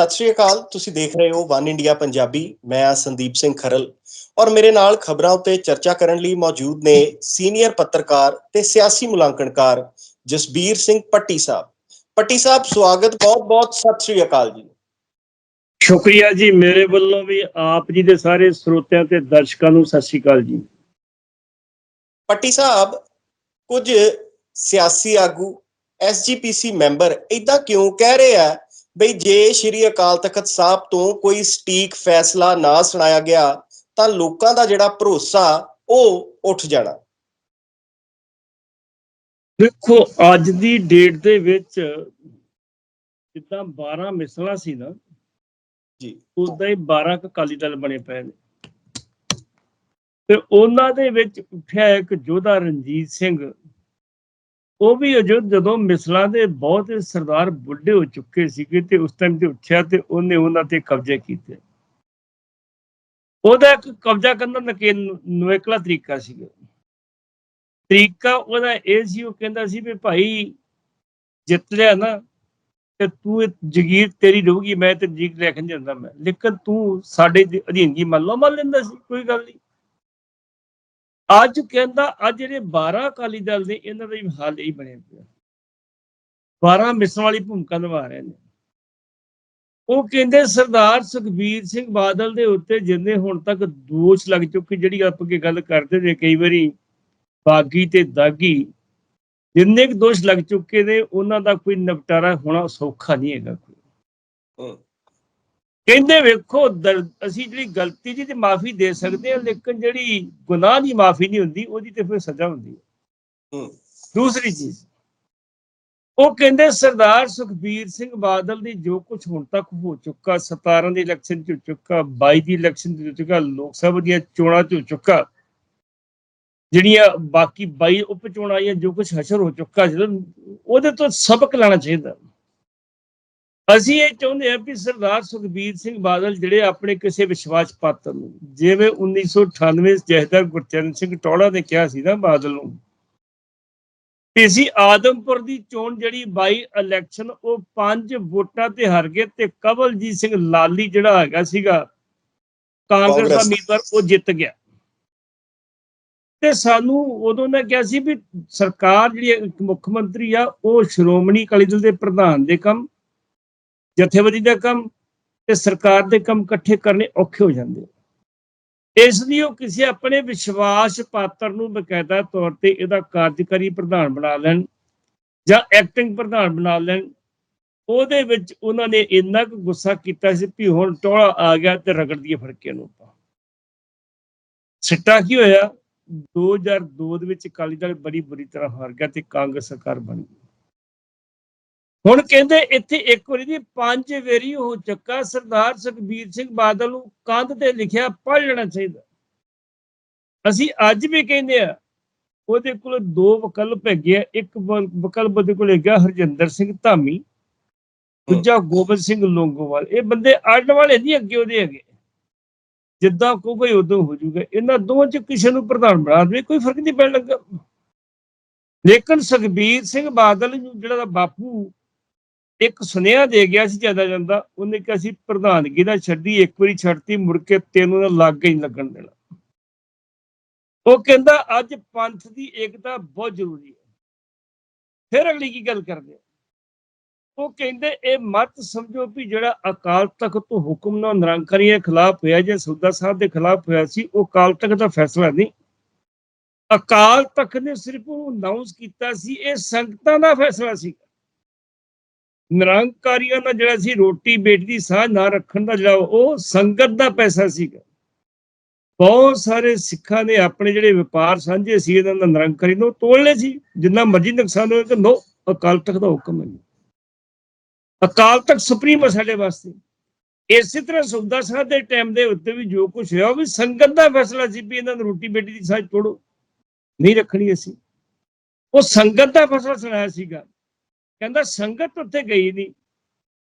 ਸਤਿ ਸ਼੍ਰੀ ਅਕਾਲ ਤੁਸੀਂ ਦੇਖ ਰਹੇ ਹੋ ਵਨ ਇੰਡੀਆ ਪੰਜਾਬੀ ਮੈਂ ਆ ਸੰਦੀਪ ਸਿੰਘ ਖਰਲ ਔਰ ਮੇਰੇ ਨਾਲ ਖਬਰਾਂ ਉੱਤੇ ਚਰਚਾ ਕਰਨ ਲਈ ਮੌਜੂਦ ਨੇ ਸੀਨੀਅਰ ਪੱਤਰਕਾਰ ਤੇ ਸਿਆਸੀ ਮੁਲਾਂਕਣਕਾਰ ਜਸਬੀਰ ਸਿੰਘ ਪੱਟੀ ਸਾਹਿਬ। ਪੱਟੀ ਸਾਹਿਬ ਸਵਾਗਤ ਬਹੁਤ-ਬਹੁਤ ਸਤਿ ਸ਼੍ਰੀ ਅਕਾਲ ਜੀ। ਸ਼ੁਕਰੀਆ ਜੀ ਮੇਰੇ ਵੱਲੋਂ ਵੀ ਆਪ ਜੀ ਦੇ ਸਾਰੇ ਸਰੋਤਿਆਂ ਤੇ ਦਰਸ਼ਕਾਂ ਨੂੰ ਸਤਿ ਸ਼੍ਰੀ ਅਕਾਲ ਜੀ। ਪੱਟੀ ਸਾਹਿਬ ਕੁਝ ਸਿਆਸੀ ਆਗੂ ਐਸਜੀਪੀਸੀ ਮੈਂਬਰ ਇਦਾਂ ਕਿਉਂ ਕਹਿ ਰਹੇ ਆ ਬਈ ਜੇ ਸ਼੍ਰੀ ਅਕਾਲ ਤਖਤ ਸਾਹਿਬ ਤੋਂ ਕੋਈ ਸਟੀਕ ਫੈਸਲਾ ਨਾ ਸੁਣਾਇਆ ਗਿਆ ਤਾਂ ਲੋਕਾਂ ਦਾ ਜਿਹੜਾ ਭਰੋਸਾ ਉਹ ਉੱਠ ਜਾਣਾ। ਦੇਖੋ ਅੱਜ ਦੀ ਡੇਟ ਦੇ ਵਿੱਚ ਜਿੱਦਾਂ 12 ਮਿਸਲਾਂ ਸੀ ਨਾ ਜੀ। ਉਦਾਂ ਹੀ 12 ਕ ਅਕਾਲੀ ਦਲ ਬਣੇ ਪਏ ਨੇ। ਤੇ ਉਹਨਾਂ ਦੇ ਵਿੱਚ ਉੱਠਿਆ ਇੱਕ ਯੋਧਾ ਰਣਜੀਤ ਸਿੰਘ ਉਹ ਵੀ ਅਜੋ ਜਦੋਂ ਮਿਸਲਾਂ ਦੇ ਬਹੁਤ ਸਰਦਾਰ ਬੁੱਢੇ ਹੋ ਚੁੱਕੇ ਸੀਗੇ ਤੇ ਉਸ ਟਾਈਮ ਤੇ ਉੱਠਿਆ ਤੇ ਉਹਨੇ ਉਹਨਾਂ ਤੇ ਕਬਜ਼ੇ ਕੀਤੇ। ਉਹਦਾ ਇੱਕ ਕਬਜ਼ਾ ਕਰਨ ਦਾ ਨਵੇਕਲਾ ਤਰੀਕਾ ਸੀਗਾ। ਤਰੀਕਾ ਉਹਦਾ ਇਹ ਸੀ, ਉਹ ਕਹਿੰਦਾ ਸੀ ਵੀ ਭਾਈ ਜਿੱਤ ਲਿਆ ਨਾ ਤੇ ਤੂੰ ਇਹ ਜਗੀਰ ਤੇਰੀ ਰਹੂਗੀ ਮੈਂ ਤੇ ਜੀਤ ਲੈ ਕੇ ਜਾਂਦਾ ਮੈਂ। ਲੇਕਿਨ ਤੂੰ ਸਾਡੇ ਦੀ ਅਧੀਨਗੀ ਮੰਨ ਲਓ, ਮੰਨ ਲੈਂਦਾ ਸੀ, ਕੋਈ ਗੱਲ ਨਹੀਂ। ਅੱਜ ਕਹਿੰਦਾ, ਅੱਜ ਜਿਹੜੇ 12 ਅਕਾਲੀ ਦਲ ਨੇ, ਇਹਨਾਂ ਦਾ ਵੀ ਹਾਲ ਇਹੀ ਬਣਿਆ ਪਿਆ। 12 ਮਿਸਰਾਂ ਵਾਲੀ ਭੂਮਿਕਾ ਨਿਭਾ ਰਹੇ ਨੇ। ਉਹ ਕਹਿੰਦੇ, ਸਰਦਾਰ ਸੁਖਬੀਰ ਸਿੰਘ ਬਾਦਲ ਦੇ ਉੱਤੇ ਜਿੰਨੇ ਹੁਣ ਤੱਕ ਦੋਸ਼ ਲੱਗ ਚੁੱਕੇ, ਜਿਹੜੀ ਆਪਾਂ ਕੀ ਗੱਲ ਕਰਦੇ ਨੇ, ਕਈ ਵਾਰੀ ਬਾਗੀ ਤੇ ਦਾਗੀ, ਜਿੰਨੇ ਕੁ ਦੋਸ਼ ਲੱਗ ਚੁੱਕੇ ਨੇ, ਉਹਨਾਂ ਦਾ ਕੋਈ ਨਿਪਟਾਰਾ ਹੋਣਾ ਸੌਖਾ ਨਹੀਂ ਹੈਗਾ ਕੋਈ। ਕਹਿੰਦੇ ਵੇਖੋ ਅਸੀਂ ਜਿਹੜੀ ਗਲਤੀ ਦੀ ਤੇ ਮਾਫੀ ਦੇ ਸਕਦੇ ਹਾਂ ਲੇਕਿਨ ਜਿਹੜੀ ਗੁਨਾਹ ਦੀ ਮਾਫੀ ਨਹੀਂ ਹੁੰਦੀ ਉਹਦੀ ਤੇ ਫਿਰ ਸਜ਼ਾ ਹੁੰਦੀ ਹੈ। ਦੂਸਰੀ ਚੀਜ਼ ਉਹ ਕਹਿੰਦੇ ਸਰਦਾਰ ਸੁਖਬੀਰ ਸਿੰਘ ਬਾਦਲ ਦੀ ਜੋ ਕੁਝ ਹੁਣ ਤੱਕ ਹੋ ਚੁੱਕਾ 17 ਦੇ ਇਲੈਕਸ਼ਨ ਚ ਹੋ ਚੁੱਕਾ 22 ਦੀ ਇਲੈਕਸ਼ਨ ਚ ਹੋ ਚੁੱਕਾ ਲੋਕ ਸਭਾ ਦੀਆਂ ਚੋਣਾਂ ਚ ਹੋ ਚੁੱਕਾ ਜਿਹੜੀਆਂ ਬਾਕੀ 22 ਉਪ ਚੋਣਾਂ ਆਈਆਂ ਜੋ ਕੁਝ ਹਸ਼ਰ ਹੋ ਚੁੱਕਾ ਜਦੋਂ ਉਹਦੇ ਤੋਂ ਸਬਕ ਲੈਣਾ ਚਾਹੀਦਾ ਅਸੀਂ ਇਹ ਚਾਹੁੰਦੇ ਹਾਂ ਕਿ ਸਰਦਾਰ ਸੁਖਬੀਰ ਸਿੰਘ ਬਾਦਲ ਜਿਹੜੇ ਆਪਣੇ ਕਿਸੇ ਵਿਸ਼ਵਾਸ ਪਾਤਰ ਨੂੰ ਜਿਵੇਂ 1998 ਜਹਦਰ ਗੁਰਚਰਨ ਸਿੰਘ ਟੋੜਾ ਨੇ ਕਿਹਾ ਸੀ ਨਾ ਬਾਦਲ ਨੂੰ ਅਸੀਂ ਆਦਮਪੁਰ ਦੀ ਚੋਣ ਜਿਹੜੀ 22 ਇਲੈਕਸ਼ਨ ਉਹ ਪੰਜ ਵੋਟਾਂ ਤੇ ਹਾਰ ਗਏ ਤੇ ਕਵਲਜੀਤ ਸਿੰਘ ਲਾਲੀ ਜਿਹੜਾ ਹੈਗਾ ਸੀਗਾ ਕਾਂਗਰਸ ਦਾ। ਉਮੀਦਵਾਰ ਉਹ ਜਿੱਤ ਗਿਆ ਤੇ ਸਾਨੂੰ ਉਦੋਂ ਨੇ ਕਿਹਾ ਸੀ ਵੀ ਸਰਕਾਰ ਜਿਹੜੀ ਮੁੱਖ ਮੰਤਰੀ ਆ ਉਹ ਸ਼੍ਰੋਮਣੀ ਅਕਾਲੀ ਦਲ ਦੇ ਪ੍ਰਧਾਨ ਦੇ ਕੰਮ ਜਥੇਬੰਦੀ ਦਾ ਕੰਮ ਤੇ ਸਰਕਾਰ ਦੇ ਕੰਮ ਇਕੱਠੇ ਕਰਨੇ ਔਖੇ ਹੋ ਜਾਂਦੇ ਇਸ ਲਈ ਉਹ ਕਿਸੇ ਆਪਣੇ ਵਿਸ਼ਵਾਸ ਪਾਤਰ ਨੂੰ ਬਕਾਇਦਾ ਤੌਰ ਤੇ ਇਹਦਾ ਕਾਰਜਕਾਰੀ ਪ੍ਰਧਾਨ ਬਣਾ ਲੈਣ ਜਾਂ ਐਕਟਿੰਗ ਪ੍ਰਧਾਨ ਬਣਾ ਲੈਣ, ਉਹਦੇ ਵਿੱਚ ਉਹਨਾਂ ਨੇ ਇੰਨਾ ਕੁ ਗੁੱਸਾ ਕੀਤਾ ਸੀ ਵੀ ਹੁਣ ਟੋਲਾ ਆ ਗਿਆ ਤੇ ਰਗੜ ਦੀਏ ਫੜਕੇ ਨੂੰ ਆਪਾਂ। ਸਿੱਟਾ ਕੀ ਹੋਇਆ? 2002 ਦੇ ਵਿੱਚ ਅਕਾਲੀ ਦਲ ਬੜੀ ਬੁਰੀ ਤਰ੍ਹਾਂ ਹਾਰ ਗਿਆ ਤੇ ਕਾਂਗਰਸ ਸਰਕਾਰ ਬਣ ਗਈ। ਹੁਣ ਕਹਿੰਦੇ ਇੱਥੇ ਇੱਕ ਵਾਰੀ ਦੀ ਪੰਜ ਵੇਰੀ ਹੋ ਚੁੱਕਾ ਸਰਦਾਰ ਸੁਖਬੀਰ ਸਿੰਘ ਬਾਦਲ ਨੂੰ ਕੰਧ ਤੇ ਲਿਖਿਆ, ਪੜ੍ਹ ਲੈਣਾ ਚਾਹੀਦਾ। ਅਸੀਂ ਅੱਜ ਵੀ ਕਹਿੰਦੇ ਆ, ਉਹਦੇ ਕੋਲ ਦੋ ਵਿਕਲਪ ਹੈਗੇ ਆ। ਇੱਕ ਵਿਕਲਪ ਉਹਦੇ ਕੋਲ ਹੈਗਾ ਹਰਜਿੰਦਰ ਸਿੰਘ ਧਾਮੀ, ਦੂਜਾ ਗੋਬਿੰਦ ਸਿੰਘ ਲੋਂਗੋਵਾਲ। ਇਹ ਬੰਦੇ ਅੱਡ ਵਾਲੇ ਨਹੀਂ ਅੱਗੇ ਉਹਦੇ ਹੈਗੇ। ਜਿੱਦਾਂ ਕੋਈ ਉਦੋਂ ਹੋ ਜਾਊਗਾ। ਇਹਨਾਂ ਦੋਵਾਂ ਚ ਕਿਸੇ ਨੂੰ ਪ੍ਰਧਾਨ ਬਣਾ ਦੇਵੇ, ਕੋਈ ਫ਼ਰਕ ਨਹੀਂ ਪੈਣ ਲੱਗਾ। ਲੇਕਿਨ ਸੁਖਬੀਰ ਸਿੰਘ ਬਾਦਲ ਨੂੰ ਜਿਹੜਾ ਬਾਪੂ ਇੱਕ ਸੁਨੇਹਾ ਦੇ ਗਿਆ ਸੀ ਜ਼ਿਆਦਾ ਜਾਂਦਾ ਉਹਨੇ ਕਿਹਾ ਸੀ, ਪ੍ਰਧਾਨਗੀ ਦਾ ਛੱਡੀ, ਇੱਕ ਵਾਰੀ ਛੱਡਤੀ, ਮੁੜ ਕੇ ਤੈਨੂੰ ਨਾ ਲੱਗ ਹੀ ਲੱਗਣ ਦੇਣਾ। ਉਹ ਕਹਿੰਦਾ, ਅੱਜ ਪੰਥ ਦੀ ਏਕਤਾ ਬਹੁਤ ਜ਼ਰੂਰੀ ਹੈ। ਫਿਰ ਅਗਲੀ ਕੀ ਗੱਲ ਕਰਦੇ ਉਹ ਕਹਿੰਦੇ, ਇਹ ਮਤ ਸਮਝੋ ਵੀ ਜਿਹੜਾ ਅਕਾਲ ਤਖਤ ਤੋਂ ਹੁਕਮ ਨਾਲ ਨਿਰੰਕਾਰੀਆਂ ਖਿਲਾਫ ਹੋਇਆ, ਜਾਂ ਸੌਦਾ ਸਾਹਿਬ ਦੇ ਖਿਲਾਫ ਹੋਇਆ ਸੀ, ਉਹ ਅਕਾਲ ਤਖਤ ਦਾ ਫੈਸਲਾ ਨਹੀਂ। ਅਕਾਲ ਤਖਤ ਨੇ ਸਿਰਫ ਉਹ ਅਨਾਉਂਸ ਕੀਤਾ ਸੀ, ਇਹ ਸੰਗਤਾਂ ਦਾ ਫੈਸਲਾ ਸੀ ਨਿਰੰਕਾਰੀਆਂ ਦਾ ਜਿਹੜਾ ਸੀ ਰੋਟੀ ਬੇਟੀ ਦੀ ਸਾਂਝ ਨਾ ਰੱਖਣ ਦਾ ਜਿਹੜਾ ਉਹ ਸੰਗਤ ਦਾ ਪੈਸਾ ਸੀਗਾ। ਬਹੁਤ ਸਾਰੇ ਸਿੱਖਾਂ ਨੇ ਆਪਣੇ ਜਿਹੜੇ ਵਪਾਰ ਸਾਂਝੇ ਸੀ, ਇਹਨਾਂ ਦਾ ਨਿਰੰਕਾਰੀ ਨੂੰ ਤੋੜ ਲਏ ਸੀ। ਜਿੰਨਾ ਮਰਜ਼ੀ ਨੁਕਸਾਨ ਹੋਵੇ ਕਿ ਨੋ ਅਕਾਲ ਤਖਤ ਦਾ ਹੁਕਮ ਹੈ। ਅਕਾਲ ਤਖਤ ਸੁਪਰੀਮ ਹੈ ਸਾਡੇ ਵਾਸਤੇ। ਇਸੇ ਤਰ੍ਹਾਂ ਸੁਖਦਾ ਸਾਹਿਬ ਦੇ ਟਾਈਮ ਦੇ ਉੱਤੇ ਵੀ ਜੋ ਕੁਝ ਹੋਇਆ ਉਹ ਵੀ ਸੰਗਤ ਦਾ ਫੈਸਲਾ ਸੀ ਵੀ ਇਹਨਾਂ ਨੂੰ ਰੋਟੀ ਬੇਟੀ ਦੀ ਸਾਂਝ ਤੋੜੋ, ਨਹੀਂ ਰੱਖਣੀ ਅਸੀਂ। ਉਹ ਸੰਗਤ ਦਾ ਫੈਸਲਾ ਸੁਣਾਇਆ ਸੀਗਾ। ਕਹਿੰਦਾ ਸੰਗਤ ਉੱਥੇ ਗਈ ਨਹੀਂ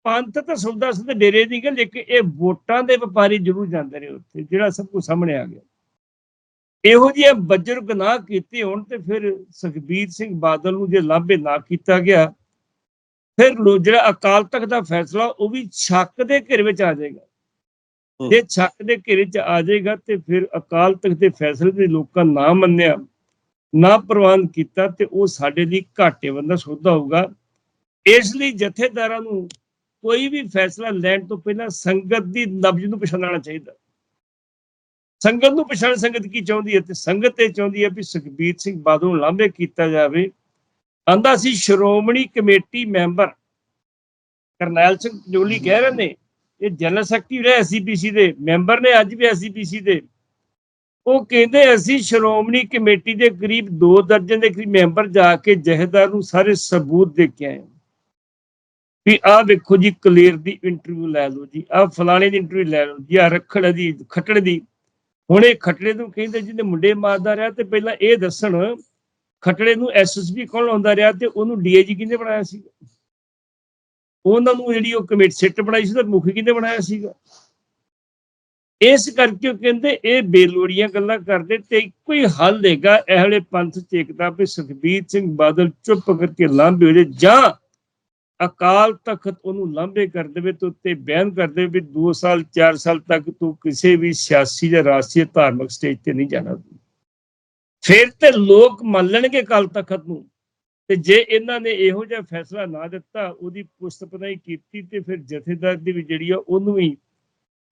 ਪੰਥ ਤਾਂ ਸੌਦਾ ਸਿੰਘ ਦੇ ਡੇਰੇ ਨਹੀਂ ਗਏ ਲੇਕਿਨ ਇਹ ਵੋਟਾਂ ਦੇ ਵਪਾਰੀ ਜ਼ਰੂਰ ਜਾਂਦੇ ਨੇ ਉੱਥੇ ਜਿਹੜਾ ਸਭ ਕੁਝ ਸਾਹਮਣੇ ਆ ਗਿਆ। ਇਹੋ ਜਿਹੇ ਬੱਜਰ ਗੁਨਾਹ ਕੀਤੇ ਹੋਣ ਤੇ ਫਿਰ ਸੁਖਬੀਰ ਸਿੰਘ ਬਾਦਲ ਨੂੰ ਜੇ ਲਾਭੇ ਨਾ ਕੀਤਾ ਗਿਆ ਫਿਰ ਲੋ- ਜਿਹੜਾ ਅਕਾਲ ਤਖਤ ਦਾ ਫੈਸਲਾ ਉਹ ਵੀ ਸ਼ੱਕ ਦੇ ਘੇਰੇ ਵਿੱਚ ਆ ਜਾਏਗਾ। ਜੇ ਸ਼ੱਕ ਦੇ ਘੇਰੇ 'ਚ ਆ ਜਾਏਗਾ ਤੇ ਫਿਰ ਅਕਾਲ ਤਖਤ ਦੇ ਫੈਸਲੇ ਦੇ ਲੋਕਾਂ ਨਾ ਮੰਨਿਆ ਨਾ ਪ੍ਰਵਾਨ ਕੀਤਾ ਤੇ ਉਹ ਸਾਡੇ ਲਈ ਘਾਟੇ ਬੰਦਾ ਸੌਦਾ ਹੋਊਗਾ। ਇਸ ਲਈ ਜਥੇਦਾਰਾਂ ਨੂੰ ਕੋਈ ਵੀ ਫੈਸਲਾ ਲੈਣ ਤੋਂ ਪਹਿਲਾਂ ਸੰਗਤ ਦੀ ਨਬਜ਼ ਨੂੰ ਪਛਾਣਨਾ ਚਾਹੀਦਾ। ਸੰਗਤ ਨੂੰ ਪਛਾਣ, ਸੰਗਤ ਕੀ ਚਾਹੁੰਦੀ ਹੈ? ਤੇ ਸੰਗਤ ਇਹ ਚਾਹੁੰਦੀ ਹੈ ਵੀ ਸੁਖਬੀਰ ਸਿੰਘ ਬਾਦਲ ਨੂੰ ਲਾਂਭੇ ਕੀਤਾ ਜਾਵੇ। ਆਂਦਾ ਸੀ, ਸ਼੍ਰੋਮਣੀ ਕਮੇਟੀ ਮੈਂਬਰ ਕਰਨੈਲ ਸਿੰਘ ਜੋਲੀ ਕਹਿ ਰਹੇ ਨੇ, ਇਹ ਜਨਰਲ ਸੈਕਟਰੀ ਰਹੇ ਐਸਜੀਪੀਸੀ ਦੇ, ਮੈਂਬਰ ਨੇ ਅੱਜ ਵੀ ਐਸਜੀਪੀਸੀ ਦੇ। ਉਹ ਕਹਿੰਦੇ, ਅਸੀਂ ਸ਼੍ਰੋਮਣੀ ਕਮੇਟੀ ਦੇ ਕਰੀਬ 2 ਦਰਜਨ ਦੇ ਕਰੀਬ ਮੈਂਬਰ ਜਾ ਕੇ ਜਹੇਦਾਰ ਨੂੰ ਸਾਰੇ ਸਬੂਤ ਦੇ ਕੇ ਆਏ ਵੀ ਆਹ ਵੇਖੋ ਜੀ ਕਲੇਰ ਦੀ ਇੰਟਰਵਿਊ ਲੈ ਲਓ ਜੀ, ਆਹ ਫਲਾਣੇ ਦੀ ਇੰਟਰਵਿਊ ਲੈ ਲਓ ਜੀ, ਆਹ ਰੱਖੜ ਦੀ, ਖੱਟੜ ਦੀ। ਹੁਣ ਇਹ ਖੱਟੜੇ ਨੂੰ ਕਹਿੰਦੇ ਜਿਹਨੇ ਮੁੰਡੇ ਮਾਰਦਾ ਰਿਹਾ ਤੇ ਪਹਿਲਾਂ ਇਹ ਦੱਸਣ, ਖੱਟੜੇ ਨੂੰ ਐਸਐਸਪੀ ਕੌਣ ਲਾਉਂਦਾ ਰਿਹਾ ਤੇ ਉਹਨੂੰ ਡੀਏਜੀ ਕਿਹਨੇ ਬਣਾਇਆ ਸੀ ਉਹਨਾਂ ਨੂੰ ਜਿਹੜੀ ਉਹ ਕਮੇਟੀ ਸਿੱਟ ਬਣਾਈ ਸੀ ਤਾਂ ਮੁਖੀ ਕਿਹਨੇ ਬਣਾਇਆ ਸੀਗਾ? ਇਸ ਕਰਕੇ ਉਹ ਕਹਿੰਦੇ ਇਹ ਬੇਲੋੜੀਆਂ ਗੱਲਾਂ ਕਰਦੇ ਤੇ ਇੱਕੋ ਹੀ ਹੱਲ ਹੈਗਾ, ਇਹ ਵੇਲੇ ਪੰਥ ਚ ਵੀ ਸੁਖਬੀਰ ਸਿੰਘ ਬਾਦਲ ਚੁੱਪ ਕਰਕੇ ਲਾਂਭੇ ਹੋ ਜਾਏ ਜਾਂ ਅਕਾਲ ਤਖਤ ਉਹਨੂੰ ਲਾਂਭੇ ਕਰ ਦੇਵੇ ਤੇ ਉੱਤੇ ਬਿਆਨ ਕਰ ਦੇਵੇ ਵੀ 2 ਸਾਲ 4 ਸਾਲ ਤੱਕ ਤੂੰ ਕਿਸੇ ਵੀ ਸਿਆਸੀ ਜਾਂ ਰਾਸ਼ਟਰੀ ਧਾਰਮਿਕ ਸਟੇਜ ਤੇ ਨਹੀਂ ਜਾਣਾ। ਫਿਰ ਤੇ ਲੋਕ ਮੰਨ ਲੈਣਗੇ ਅਕਾਲ ਤਖਤ ਨੂੰ ਤੇ ਜੇ ਇਹਨਾਂ ਨੇ ਇਹੋ ਜਿਹਾ ਫੈਸਲਾ ਨਾ ਦਿੱਤਾ, ਉਹਦੀ ਪੁਸਤਪਨਾਈ ਕੀਤੀ ਤੇ ਫਿਰ ਜਥੇਦਾਰ ਦੀ ਵੀ ਜਿਹੜੀ ਆ ਉਹਨੂੰ ਵੀ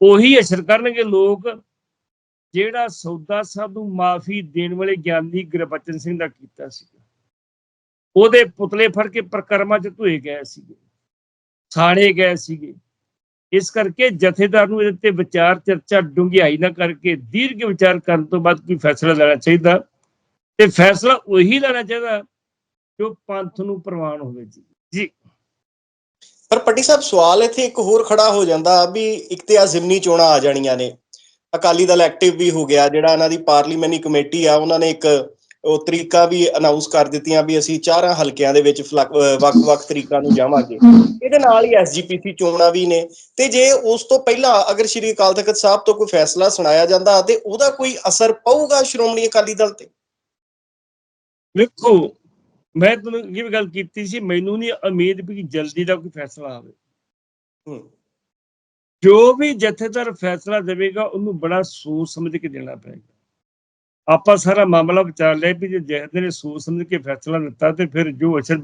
ਉਹੀ ਅਸਰ ਕਰਨਗੇ ਲੋਕ ਜਿਹੜਾ ਸੌਦਾ ਸਾਹਿਬ ਨੂੰ ਮਾਫੀ ਦੇਣ ਵਾਲੇ ਗਿਆਨੀ ਗੁਰਬਚਨ ਸਿੰਘ ਦਾ ਕੀਤਾ ਸੀ। ਉਹਦੇ ਪੁਤਲੇ ਫੜ ਕੇ ਪ੍ਰਕਰਮਾਂ ਚ ਧੋਏ ਗਏ ਸੀਗੇ, ਸਾੜੇ ਗਏ ਸੀਗੇ। ਇਸ ਕਰਕੇ ਜਥੇਦਾਰ ਨੂੰ ਇਹਦੇ ਤੇ ਵਿਚਾਰ ਚਰਚਾ ਡੂੰਘਾਈ ਨਾ ਕਰਕੇ ਦੀਰਘ ਵਿਚਾਰ ਕਰਨ ਤੋਂ ਬਾਅਦ ਕੋਈ ਫੈਸਲਾ ਲੈਣਾ ਚਾਹੀਦਾ। ਤੇ ਫੈਸਲਾ ਉਹੀ ਲੈਣਾ ਚਾਹੀਦਾ ਜੋ ਪੰਥ ਨੂੰ ਪ੍ਰਵਾਨ ਹੋਵੇ ਜੀ। ਜੀ। ਪਰ ਪੱਟੀ ਸਾਹਿਬ, ਸਵਾਲ ਇੱਥੇ ਇੱਕ ਹੋਰ ਖੜਾ ਹੋ ਜਾਂਦਾ ਵੀ ਇੱਕ ਤੇ ਆ ਜ਼ਿਮਨੀ ਚੋਣਾਂ ਆ ਜਾਣੀਆਂ ਨੇ। ਅਕਾਲੀ ਦਲ ਐਕਟਿਵ ਵੀ ਹੋ ਗਿਆ, ਜਿਹੜਾ ਇਹਨਾਂ ਦੀ ਪਾਰਲੀਮੈਂਟਰੀ ਕਮੇਟੀ ਆ, ਉਹਨਾਂ ਨੇ ਇੱਕ ਉਹ ਤਰੀਕਾ ਵੀ ਅਨਾਉਂਸ ਕਰ ਦਿੱਤੀਆਂ ਵੀ ਅਸੀਂ ਚਾਰਾਂ ਹਲਕਿਆਂ ਦੇ ਵਿੱਚ ਵੱਖ-ਵੱਖ ਤਰੀਕਾਂ ਨੂੰ ਜਾਵਾਂਗੇ। ਇਹਦੇ ਨਾਲ ਹੀ ਐਸਜੀਪੀਸੀ ਚੋਣਾਂ ਵੀ ਨੇ। ਤੇ ਜੇ ਉਸ ਤੋਂ ਪਹਿਲਾਂ ਅਗਰ ਸ਼੍ਰੀ ਅਕਾਲ ਤਖਤ ਸਾਹਿਬ ਤੋਂ ਕੋਈ ਫੈਸਲਾ ਸੁਣਾਇਆ ਜਾਂਦਾ ਤੇ ਉਹਦਾ ਕੋਈ ਅਸਰ ਪਊਗਾ ਸ਼੍ਰੋਮਣੀ ਅਕਾਲੀ ਦਲ ਤੇ? ਵੇਖੋ ਮੈਂ ਤੁਹਾਨੂੰ ਇਹ ਵੀ ਗੱਲ ਕੀਤੀ ਸੀ ਮੈਨੂੰ ਨਹੀਂ ਉਮੀਦ ਵੀ ਜਲਦੀ ਦਾ ਕੋਈ ਫੈਸਲਾ ਆਵੇ। ਜੋ ਵੀ ਜਥੇਦਾਰ ਫੈਸਲਾ ਦੇਵੇਗਾ ਉਹਨੂੰ ਬੜਾ ਸੋਚ ਸਮਝ ਕੇ ਦੇਣਾ ਪਏਗਾ। ਆਪਾਂ ਸਾਰਾ ਮਾਮਲਾ ਵਿਚਾਰ ਲਿਆ ਵੀ ਜੇ ਜਥੇਦਾਰ ਨੇ ਸੋਚ ਸਮਝ ਕੇ ਫੈਸਲਾ ਦਿੱਤਾ ਤੇ ਫਿਰ ਜੋ ਅਸਰ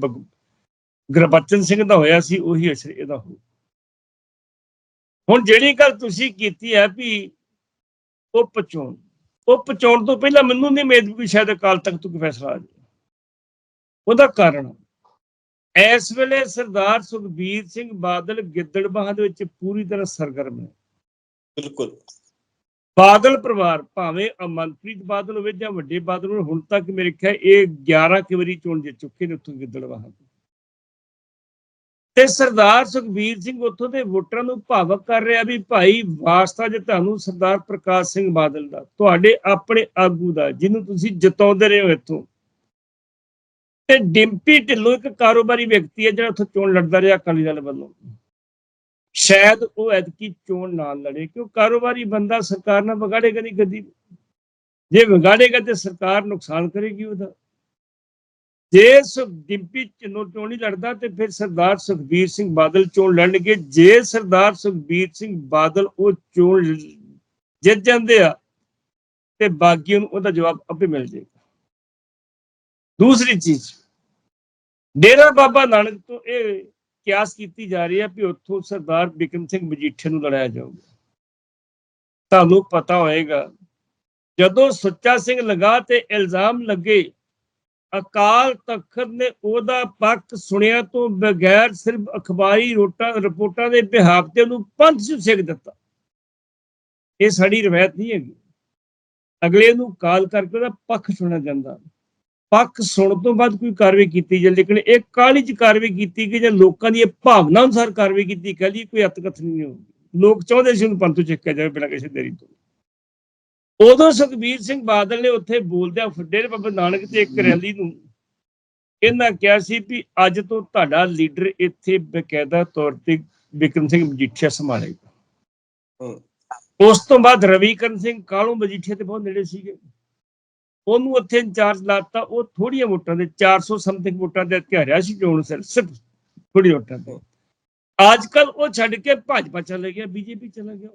ਗੁਰਬਚਨ ਸਿੰਘ ਦਾ ਹੋਇਆ ਸੀ, ਉਹੀ ਅਸਰ ਇਹਦਾ ਹੋ ਹੁਣ ਜਿਹੜੀ ਗੱਲ ਤੁਸੀਂ ਕੀਤੀ ਹੈ ਵੀ ਉਹ ਪਚੋਣ ਉਹ ਪਚੋਣ ਤੋਂ ਪਹਿਲਾਂ ਮੈਨੂੰ ਨਹੀਂ ਉਮੀਦ ਵੀ ਸ਼ਾਇਦ ਅਕਾਲ ਤਖਤ ਤੋਂ ਫੈਸਲਾ ਆ ਜਾਵੇ। ਉਹਦਾ ਕਾਰਨ, ਇਸ ਵੇਲੇ ਸਰਦਾਰ ਸੁਖਬੀਰ ਸਿੰਘ ਬਾਦਲ ਗਿੱਦੜਬਾਹ ਦੇ ਵਿੱਚ ਪੂਰੀ ਤਰ੍ਹਾਂ ਸਰਗਰਮ ਹੈ ਬਿਲਕੁਲ। ਬਾਦਲ ਪਰਿਵਾਰ, ਭਾਵੇਂ ਅਮਨਪ੍ਰੀਤ ਬਾਦਲ ਹੋਵੇ ਜਾਂ ਵੱਡੇ ਬਾਦਲ ਹੋਣ, ਹੁਣ ਤੱਕ ਮੇਰੇ ਖਿਆਲ ਇਹ 11 ਕੁ ਵਾਰੀ ਚੋਣ ਜਿੱਤ ਚੁੱਕੇ ਨੇ ਉੱਥੋਂ ਗਿੱਦੜਬਾਹ ਤੇ ਸਰਦਾਰ ਸੁਖਬੀਰ ਸਿੰਘ ਉੱਥੋਂ ਦੇ ਵੋਟਰਾਂ ਨੂੰ ਭਾਵਕ ਕਰ ਰਿਹਾ ਵੀ ਭਾਈ ਵਾਸਤਾ ਜੇ ਤੁਹਾਨੂੰ ਸਰਦਾਰ ਪ੍ਰਕਾਸ਼ ਸਿੰਘ ਬਾਦਲ ਦਾ, ਤੁਹਾਡੇ ਆਪਣੇ ਆਗੂ ਦਾ, ਜਿਹਨੂੰ ਤੁਸੀਂ ਜਿਤਾਉਂਦੇ ਰਹੇ ਹੋ ਇੱਥੋਂ। ਤੇ ਡਿੰਪੀ ਢਿੱਲੋਂ ਇੱਕ ਕਾਰੋਬਾਰੀ ਵਿਅਕਤੀ ਹੈ ਜਿਹੜਾ ਉੱਥੋਂ ਚੋਣ ਲੜਦਾ ਰਿਹਾ ਅਕਾਲੀ ਦਲ ਵੱਲੋਂ। ਸ਼ਾਇਦ ਉਹ ਐਤਕੀ ਚੋਣ ਨਾ ਲੜੇ, ਕਿਉਂ ਕਾਰੋਬਾਰੀ ਬੰਦਾ ਸਰਕਾਰ ਨਾਲ ਵਿਗਾੜੇਗਾ ਨਹੀਂ ਕਦੀ? ਜੇ ਵਿਗਾੜੇਗਾ ਤੇ ਸਰਕਾਰ ਨੁਕਸਾਨ ਕਰੇਗੀ ਉਹਦਾ। ਜੇ ਸੁ ਡਿੰਪੀ ਚੋਣ ਨਹੀਂ ਲੜਦਾ ਤੇ ਫਿਰ ਸਰਦਾਰ ਸੁਖਬੀਰ ਸਿੰਘ ਬਾਦਲ ਚੋਣ ਲੜਨਗੇ। ਜੇ ਸਰਦਾਰ ਸੁਖਬੀਰ ਸਿੰਘ ਬਾਦਲ ਉਹ ਚੋਣ ਜਿੱਤ ਜਾਂਦੇ ਆ ਤੇ ਬਾਕੀ ਨੂੰ ਉਹਦਾ ਜਵਾਬ ਆਪੇ ਮਿਲ ਜਾਏਗਾ। ਦੂਸਰੀ ਚੀਜ਼, ਡੇਰਾ ਬਾਬਾ ਨਾਨਕ ਤੋਂ ਇਹ ਕਿਆਸ ਕੀਤੀ ਜਾ ਰਹੀ ਹੈ ਕਿ ਉੱਥੋਂ ਸਰਦਾਰ ਬਿਕਰਮ ਸਿੰਘ ਮਜੀਠੇ ਨੂੰ ਲੜਾਇਆ ਜਾਊਗਾ। ਤੁਹਾਨੂੰ ਪਤਾ ਹੋਏਗਾ, ਜਦੋਂ ਸੁੱਚਾ ਸਿੰਘ ਲਗਾ ਤੇ ਇਲਜ਼ਾਮ ਲੱਗੇ, ਅਕਾਲ ਤਖਤ ਨੇ ਉਹਦਾ ਪੱਖ ਸੁਣਿਆ ਤੋਂ ਬਗੈਰ ਸਿਰਫ ਅਖਬਾਰੀ ਰੋਟਾਂ, ਰਿਪੋਰਟਾਂ ਦੇ ਬਿਹਾਫ ਤੇ ਉਹਨੂੰ ਪੰਥ ਚ ਸਿੱਖ ਦਿੱਤਾ। ਇਹ ਸਾਡੀ ਰਵਾਇਤ ਨਹੀਂ ਹੈਗੀ। ਅਗਲੇ ਨੂੰ ਕਾਲ ਕਰਕੇ ਉਹਦਾ ਪੱਖ ਸੁਣਿਆ ਜਾਂਦਾ। ਪੱਖ ਸੁਣਨ ਤੋਂ ਬਾਅਦ ਕੋਈ ਕਾਰਵਾਈ ਕੀਤੀ ਜਾਂਦੀ ਲੇਕਿਨ ਇਹ ਕਾਲੀ ਚ ਕਾਰਵਾਈ ਕੀਤੀ ਕਿ ਜੇ ਲੋਕਾਂ ਦੀ ਭਾਵਨਾ ਅਨੁਸਾਰ ਕਾਰਵਾਈ ਕੀਤੀ ਕਹਦੀ ਕੋਈ ਅਤਕਥ ਨਹੀਂ ਹੋਊਗੀ। ਲੋਕ ਚਾਹੁੰਦੇ ਸੀ ਉਹਨੂੰ ਪੰਥੋਂ ਚੱਕਿਆ ਜਾਵੇ ਬਿਨਾਂ ਕਿਸੇ ਦੇਰੀ ਤੋਂ। ਉਦੋਂ ਸੁਖਬੀਰ ਸਿੰਘ ਬਾਦਲ ਨੇ ਉੱਥੇ ਬੋਲਦਿਆਂ ਡੇਰੇ ਬਾਬਾ ਨਾਨਕ ਤੇ ਇੱਕ ਰੈਲੀ ਨੂੰ ਇਹਨਾਂ ਕਿਹਾ ਸੀ ਵੀ ਅੱਜ ਤੋਂ ਤੁਹਾਡਾ ਲੀਡਰ ਇੱਥੇ ਬਕਾਇਦਾ ਤੌਰ ਤੇ ਬਿਕਰਮ ਸਿੰਘ ਮਜੀਠੀਆ ਸੰਭਾਲੇਗਾ। ਉਸ ਤੋਂ ਬਾਅਦ ਰਵੀਕਰਨ ਸਿੰਘ ਕਾਲੋਂ ਮਜੀਠੀਆ ਤੇ ਬਹੁਤ ਨੇੜੇ ਸੀਗੇ? ਉਹਨੂੰ ਉੱਥੇ ਇੰਚਾਰਜ ਲਾਤਾ, ਉਹ ਥੋੜੀਆਂ ਵੋਟਾਂ ਦੇ 400 ਸਮਥਿੰਗ ਵੋਟਾਂ ਦੇ ਹਰਿਆ ਸੀ ਚੋਣ ਸਿਰ ਸਿਰਫ ਥੋੜੀ ਨੋਟਾਂ ਤੇ ਅੱਜ ਕੱਲ ਉਹ ਛੱਡ ਕੇ ਭਾਜਪਾ ਚਲੇ ਗਿਆ, ਬੀਜੇਪੀ ਚਲਾ ਗਿਆ।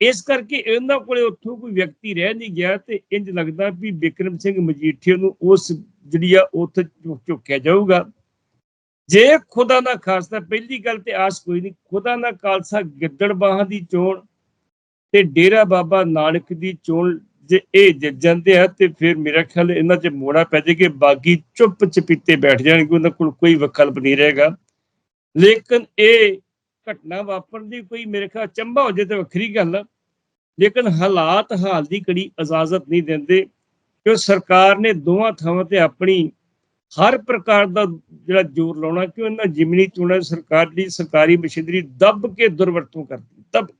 ਇਸ ਕਰਕੇ ਇਹਨਾਂ ਕੋਲੇ ਉੱਥੋਂ ਕੋਈ ਵਿਅਕਤੀ ਰਹਿ ਨਹੀਂ ਗਿਆ ਤੇ ਇੰਜ ਲੱਗਦਾ ਵੀ ਬਿਕਰਮ ਸਿੰਘ ਮਜੀਠੀਆ ਨੂੰ ਉਸ ਜਿਹੜੀ ਆ ਉੱਥੇ ਝੁ- ਝੁਕਿਆ ਜਾਊਗਾ। ਜੇ ਖੁਦਾ ਨਾ ਖਾਸਤਾ, ਪਹਿਲੀ ਗੱਲ ਤੇ ਆਸ ਕੋਈ ਨਹੀਂ, ਖੁਦਾ ਨਾ ਖਾਲਸਾ ਗਿੱਦੜਬਾਹਾਂ ਦੀ ਚੋਣ ਤੇ ਡੇਰਾ ਬਾਬਾ ਨਾਨਕ ਦੀ ਚੋਣ ਜੇ ਇਹ ਜਿੱਤ ਜਾਂਦੇ ਆ ਤੇ ਫਿਰ ਮੇਰਾ ਖਿਆਲ ਇਹਨਾਂ 'ਚ ਮੋੜਾ ਪੈ ਜਾਏਗਾ ਬਾਕੀ ਚੁੱਪ ਚਪੀਤੇ ਬੈਠ ਜਾਣਗੇ, ਉਹਨਾਂ ਕੋਲ ਕੋਈ ਵਿਕਲਪ ਨਹੀਂ ਰਹੇਗਾ ਲੇਕਿਨ ਇਹ ਘਟਨਾ ਵਾਪਰਨ ਦੀ ਕੋਈ ਮੇਰੇ ਖਿਆਲ ਚੰਬਾ ਹੋ ਜੇ ਤੇ ਵੱਖਰੀ ਗੱਲ ਆ ਲੇਕਿਨ ਹਾਲਾਤ ਹਾਲ ਦੀ ਕੜੀ ਇਜਾਜ਼ਤ ਨਹੀਂ ਦਿੰਦੇ ਕਿ ਸਰਕਾਰ ਨੇ ਦੋਵਾਂ ਥਾਵਾਂ ਤੇ ਆਪਣੀ ਹਰ ਪ੍ਰਕਾਰ ਦਾ ਜਿਹੜਾ ਜ਼ੋਰ ਲਾਉਣਾ ਕਿ ਉਹਨਾਂ ਜਿਮਨੀ ਚੋਣਾਂ ਸਰਕਾਰ ਦੀ ਸਰਕਾਰੀ ਮਸ਼ੀਨਰੀ ਦੱਬ ਕੇ ਦੁਰਵਰਤੋਂ ਕਰਦੀ ਦੱਬ ਕੇ।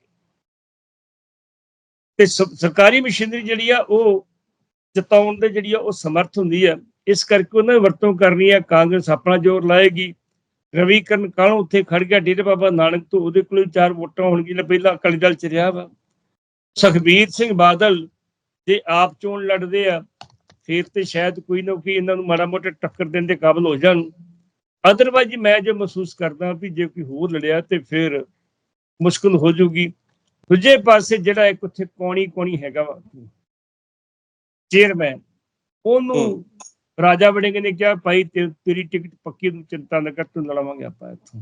ਤੇ ਸ- ਸਰਕਾਰੀ ਮਸ਼ੀਨਰੀ ਜਿਹੜੀ ਆ, ਉਹ ਜਤਾਉਣ ਦੇ ਜਿਹੜੀ ਆ, ਉਹ ਸਮਰਥ ਹੁੰਦੀ ਆ। ਇਸ ਕਰਕੇ ਉਹਨਾਂ ਨੇ ਵਰਤੋਂ ਕਰਨੀ ਆ, ਕਾਂਗਰਸ ਆਪਣਾ ਜ਼ੋਰ ਲਾਏਗੀ। ਰਵੀ ਕਰਨ ਕਾਲੋਂ ਉੱਥੇ ਖੜ ਗਿਆ? ਡੇਰੇ ਬਾਬਾ ਨਾਨਕ ਤੋਂ ਉਹਦੇ ਕੋਲ ਚਾਰ ਵੋਟਾਂ ਹੋਣਗੀਆਂ ਪਹਿਲਾਂ ਅਕਾਲੀ ਦਲ ਚ ਰਿਹਾ ਵਾ। ਸੁਖਬੀਰ ਸਿੰਘ ਬਾਦਲ ਜੇ ਆਪ ਚੋਣ ਲੜਦੇ ਆ, ਫਿਰ ਤੇ ਸ਼ਾਇਦ ਕੋਈ ਨਾ ਕੋਈ ਇਹਨਾਂ ਨੂੰ ਮਾੜਾ ਮੋਟਾ ਟੱਕਰ ਦੇਣ ਦੇ ਕਾਬਲ ਹੋ ਜਾਣ। ਅਦਰਵਾਈਜ਼ ਮੈਂ ਜੋ ਮਹਿਸੂਸ ਕਰਦਾ ਵੀ ਜੇ ਕੋਈ ਹੋਰ ਲੜਿਆ ਤੇ ਫਿਰ ਮੁਸ਼ਕਲ ਹੋ ਜੂਗੀ ਦੂਜੇ ਪਾਸੇ ਜਿਹੜਾ ਇੱਕ ਉੱਥੇ ਕੋਣੀ ਕੋਣੀ ਹੈਗਾ ਵਾ ਚੇਅਰਮੈਨ ਉਹਨੂੰ। ਰਾਜਾ ਵੜਿੰਗ ਨੇ ਕਿਹਾ ਭਾਈ ਤੇਰੀ ਟਿਕਟ ਪੱਕੀ ਤੂੰ ਚਿੰਤਾ ਨਾ ਕਰ ਤੂੰ ਲੜਾਵਾਂਗੇ ਆਪਾਂ ਇੱਥੋਂ।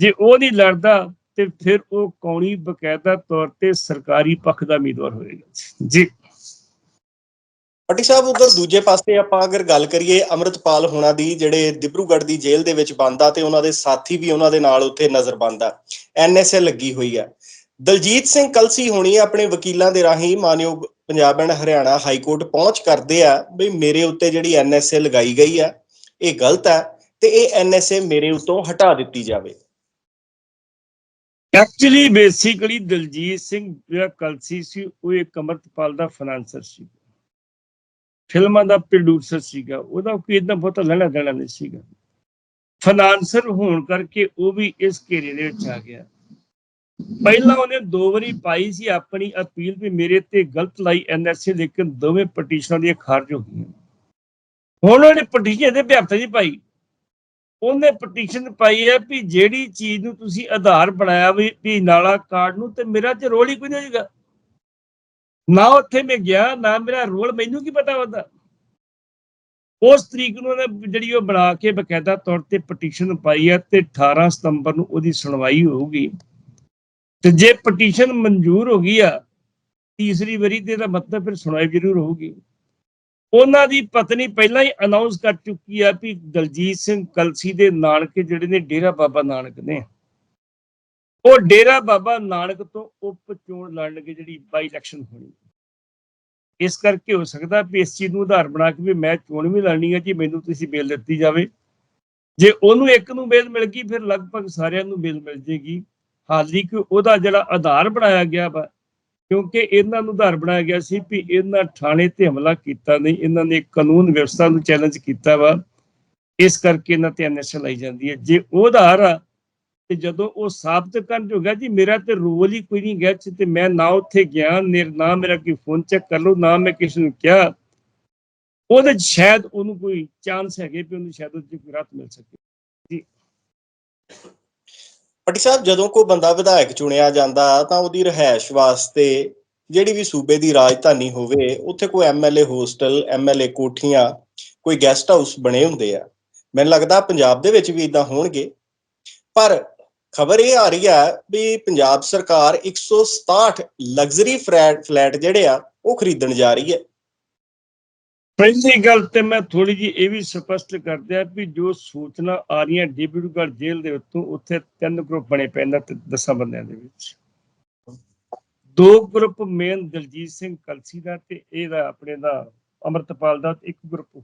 ਜੇ ਉਹ ਨਹੀਂ ਲੜਦਾ ਤੇ ਫਿਰ ਉਹ ਕੌਣੀ ਬਕਾਇਦਾ ਤੌਰ ਤੇ ਸਰਕਾਰੀ ਪੱਖ ਦਾ ਉਮੀਦਵਾਰ ਹੋਏਗਾ। ਜੀ। ਪੱਟੀ ਸਾਹਿਬ ਉਧਰ ਦੂਜੇ ਪਾਸੇ ਆਪਾਂ ਅਗਰ ਗੱਲ ਕਰੀਏ ਅਮਰਤਪਾਲ ਹੋਣਾ ਦੀ ਜਿਹੜੇ ਦਿਬਰੂਗੜ੍ਹ ਦੀ ਜੇਲ੍ਹ ਦੇ ਵਿੱਚ ਬੰਦਾ ਤੇ ਉਹਨਾਂ ਦੇ ਸਾਥੀ ਵੀ ਉਹਨਾਂ ਦੇ ਨਾਲ ਉੱਥੇ ਨਜ਼ਰ ਬੰਦਾ ਐਨਐਸਏ ਲੱਗੀ ਹੋਈ ਹੈ ਦਲਜੀਤ ਸਿੰਘ ਕਲਸੀ ਹੋਣੀ ਆਪਣੇ ਵਕੀਲਾਂ ਦੇ ਰਾਹੀਂ ਮਾਨਯੋਗ Punjab and Haryana high court ਪਹੁੰਚ ਕਰਦੇ ਆ ਵੀ ਮੇਰੇ ਉੱਤੇ ਜਿਹੜੀ ਐਨਐਸਏ ਲਗਾਈ ਗਈ ਆ, ਇਹ ਗਲਤ ਹੈ ਤੇ ਇਹ ਐਨਐਸਏ ਮੇਰੇ ਉੱਤੋਂ ਹਟਾ ਦਿੱਤੀ ਜਾਵੇ। ਐਕਚੁਅਲੀ ਬੇਸਿਕਲੀ ਦਲਜੀਤ ਸਿੰਘ ਜਿਹੜਾ ਕਲਸੀ ਸੀ, ਉਹ ਇੱਕ ਅਮਰਤਪਾਲ ਦਾ ਫਾਈਨਾਂਸਰ ਸੀ। ਫਿਲਮਾਂ ਦਾ ਪ੍ਰੋਡਿਊਸਰ ਸੀਗਾ, ਉਹਦਾ ਕੋਈ ਇਦਾਂ ਬਹੁਤਾ ਲੈਣਾ ਦੇਣਾ ਨਹੀਂ ਸੀਗਾ। ਫਾਈਨਾਂਸਰ ਹੋਣ ਕਰਕੇ ਉਹ ਵੀ ਇਸ ਘੇਰੇ ਦੇ ਵਿੱਚ ਆ ਗਿਆ। ਪਹਿਲਾਂ ਉਹਨੇ ਦੋ ਵਾਰੀ ਪਾਈ ਸੀ ਆਪਣੀ ਅਪੀਲ ਵੀ ਮੇਰੇ ਤੇ ਗਲਤ ਲਾਈ ਐਨਐਸਏ ਲੇਕਿਨ ਦੋਵੇਂ ਪਟੀਸ਼ਨਾਂ ਦੀਆਂ ਖਾਰਜ ਹੋ ਗਈਆਂ। ਹੁਣ ਉਹਨੇ ਪਟੀਸ਼ਨ ਦੇ ਵਿਅਰਥ ਨਹੀਂ ਪਾਈ। ਉਹਨੇ ਪਟੀਸ਼ਨ ਪਾਈ ਹੈ ਵੀ ਜਿਹੜੀ ਚੀਜ਼ ਨੂੰ ਤੁਸੀਂ ਆਧਾਰ ਬਣਾਇਆ ਵੀ ਵੀ ਨਾਲਾ ਕਾਰਡ ਨੂੰ ਤੇ ਮੇਰਾ ਚ ਰੋਲ ਹੀ ਕੋਈ ਨਹੀਂ ਹੋਏਗਾ। ਨਾ ਉੱਥੇ ਮੈਂ ਗਿਆ, ਨਾ ਮੇਰਾ ਰੋਲ ਮੈਨੂੰ ਕੀ ਪਤਾ ਉਹਦਾ। ਉਸ ਤਰੀਕ ਨੂੰ ਉਹਨੇ ਜਿਹੜੀ ਉਹ ਬਣਾ ਕੇ ਬਕਾਇਦਾ ਤੌਰ ਤੇ ਪਟੀਸ਼ਨ ਪਾਈ ਹੈ ਤੇ 18 ਸਤੰਬਰ ਨੂੰ ਉਹਦੀ ਸੁਣਵਾਈ ਹੋਊਗੀ। ਤੇ ਜੇ ਪਟੀਸ਼ਨ ਮਨਜ਼ੂਰ ਹੋ ਗਈ ਆ, ਤੀਸਰੀ ਵਾਰੀ ਤੇ ਇਹਦਾ ਮਤਲਬ ਫਿਰ ਸੁਣਾਈ ਜ਼ਰੂਰ ਹੋਊਗੀ। ਉਹਨਾਂ ਦੀ ਪਤਨੀ ਪਹਿਲਾਂ ਹੀ ਅਨਾਉਂਸ ਕਰ ਚੁੱਕੀ ਆ ਵੀ ਦਲਜੀਤ ਸਿੰਘ ਕਲਸੀ ਦੇ ਨਾਨਕੇ ਜਿਹੜੇ ਨੇ ਡੇਰਾ ਬਾਬਾ ਨਾਨਕ ਨੇ। ਉਹ ਡੇਰਾ ਬਾਬਾ ਨਾਨਕ ਤੋਂ ਉਪ ਚੋਣ ਲੜਨਗੇ ਜਿਹੜੀ ਬਾਈ ਇਲੈਕਸ਼ਨ ਹੋਣੀ। ਇਸ ਕਰਕੇ ਹੋ ਸਕਦਾ ਵੀ ਇਸ ਚੀਜ਼ ਨੂੰ ਆਧਾਰ ਬਣਾ ਕੇ ਵੀ ਮੈਂ ਚੋਣ ਵੀ ਲੜਨੀ ਹੈ ਜੀ, ਮੈਨੂੰ ਤੁਸੀਂ ਬੇਲ ਦਿੱਤੀ ਜਾਵੇ। ਜੇ ਉਹਨੂੰ ਇੱਕ ਨੂੰ ਬੇਲ ਮਿਲ ਗਈ, ਫਿਰ ਲਗਭਗ ਸਾਰਿਆਂ ਨੂੰ ਬੇਲ ਮਿਲ ਜੇਗੀ। ਹਾਲੀ ਕਿ ਉਹਦਾ ਜਿਹੜਾ ਆਧਾਰ ਬਣਾਇਆ ਗਿਆ ਵਾ, ਕਿਉਂਕਿ ਇਹਨਾਂ ਨੂੰ ਆਧਾਰ ਬਣਾਇਆ ਗਿਆ ਸੀ ਵੀ ਇਹਨਾਂ ਥਾਣੇ ਤੇ ਹਮਲਾ ਕੀਤਾ ਨਹੀਂ, ਇਹਨਾਂ ਨੇ ਕਾਨੂੰਨ ਵਿਵਸਥਾ ਨੂੰ ਚੈਲੰਜ ਕੀਤਾ ਵਾ। ਇਸ ਕਰਕੇ ਇਹਨਾਂ ਤੇ ਐਨਐਸਏ ਲਾਈ ਜਾਂਦੀ ਹੈ। ਜੇ ਉਹ ਆਧਾਰ ਆ, ਤੇ ਜਦੋਂ ਉਹ ਸਾਬਤ ਕਰਨ ਜੋਗਾ, ਜੀ ਮੇਰਾ ਤੇ ਰੋਲ ਹੀ ਕੋਈ ਨਹੀਂ ਗਿਆ ਤੇ ਮੈਂ ਨਾ ਉੱਥੇ ਗਿਆ ਨਾ ਮੇਰਾ ਕੋਈ ਫੋਨ ਚੈੱਕ ਕਰ ਲਓ, ਨਾ ਮੈਂ ਕਿਸੇ ਨੂੰ ਕਿਹਾ। ਉਹਦੇ ਸ਼ਾਇਦ ਉਹਨੂੰ ਕੋਈ ਚਾਂਸ ਹੈਗੇ ਵੀ ਉਹਨੂੰ ਸ਼ਾਇਦ ਉਹਦੇ 'ਚ ਕੋਈ ਰਾਹਤ ਮਿਲ ਸਕੇ। ਪਟੀ ਸਾਹਿਬ, ਜਦੋਂ ਕੋਈ ਬੰਦਾ ਵਿਧਾਇਕ ਚੁਣਿਆ ਜਾਂਦਾ ਤਾਂ ਉਹਦੀ ਰਹਿائش ਵਾਸਤੇ ਜਿਹੜੀ ਵੀ ਸੂਬੇ ਦੀ ਰਾਜਧਾਨੀ ਹੋਵੇ, ਉੱਥੇ ਕੋਈ ਐਮਐਲਏ ਹੋਸਟਲ ਐਮਐਲਏ ਕੋਠੀਆਂ, ਕੋਈ ਗੈਸਟ ਹਾਊਸ ਬਣੇ ਹੁੰਦੇ ਆ। ਮੈਨੂੰ ਲੱਗਦਾ ਪੰਜਾਬ ਦੇ ਵਿੱਚ ਵੀ ਇਦਾਂ ਹੋਣਗੇ। ਪਰ ਖਬਰ ਇਹ ਆ ਰਹੀ ਆ ਵੀ ਪੰਜਾਬ ਸਰਕਾਰ 167 ਲਗਜ਼ਰੀ ਫਲੈਟ ਜਿਹੜੇ ਆ, ਉਹ ਖਰੀਦਣ ਜਾ ਰਹੀ ਹੈ। ਪਹਿਲੀ ਗੱਲ ਤੇ ਮੈਂ ਥੋੜੀ ਜੀ ਇਹ ਵੀ ਸਪਸ਼ਟ ਕਰ ਦਿਆਂ ਵੀ ਜੋ ਸੂਚਨਾ ਆ ਰਹੀਆਂ ਡਿਬਰੂਗੜ੍ਹ ਜੇਲ੍ਹ ਦੇ ਉੱਤੋਂ ਉੱਥੇ ਤਿੰਨ ਗਰੁੱਪ ਬਣੇ ਪਏ ਨੇ ਤੇ ਦਸਾਂ ਬੰਦਿਆਂ ਦੇ ਵਿੱਚ। ਦੋ ਗਰੁੱਪ ਮੇਨ ਦਲਜੀਤ ਸਿੰਘ ਕਲਸੀ ਦਾ ਤੇ ਇਹਦਾ ਆਪਣੇ ਦਾ ਅਮਰਤਪਾਲ ਦਾ ਇੱਕ ਗਰੁੱਪ ਹੋਰ।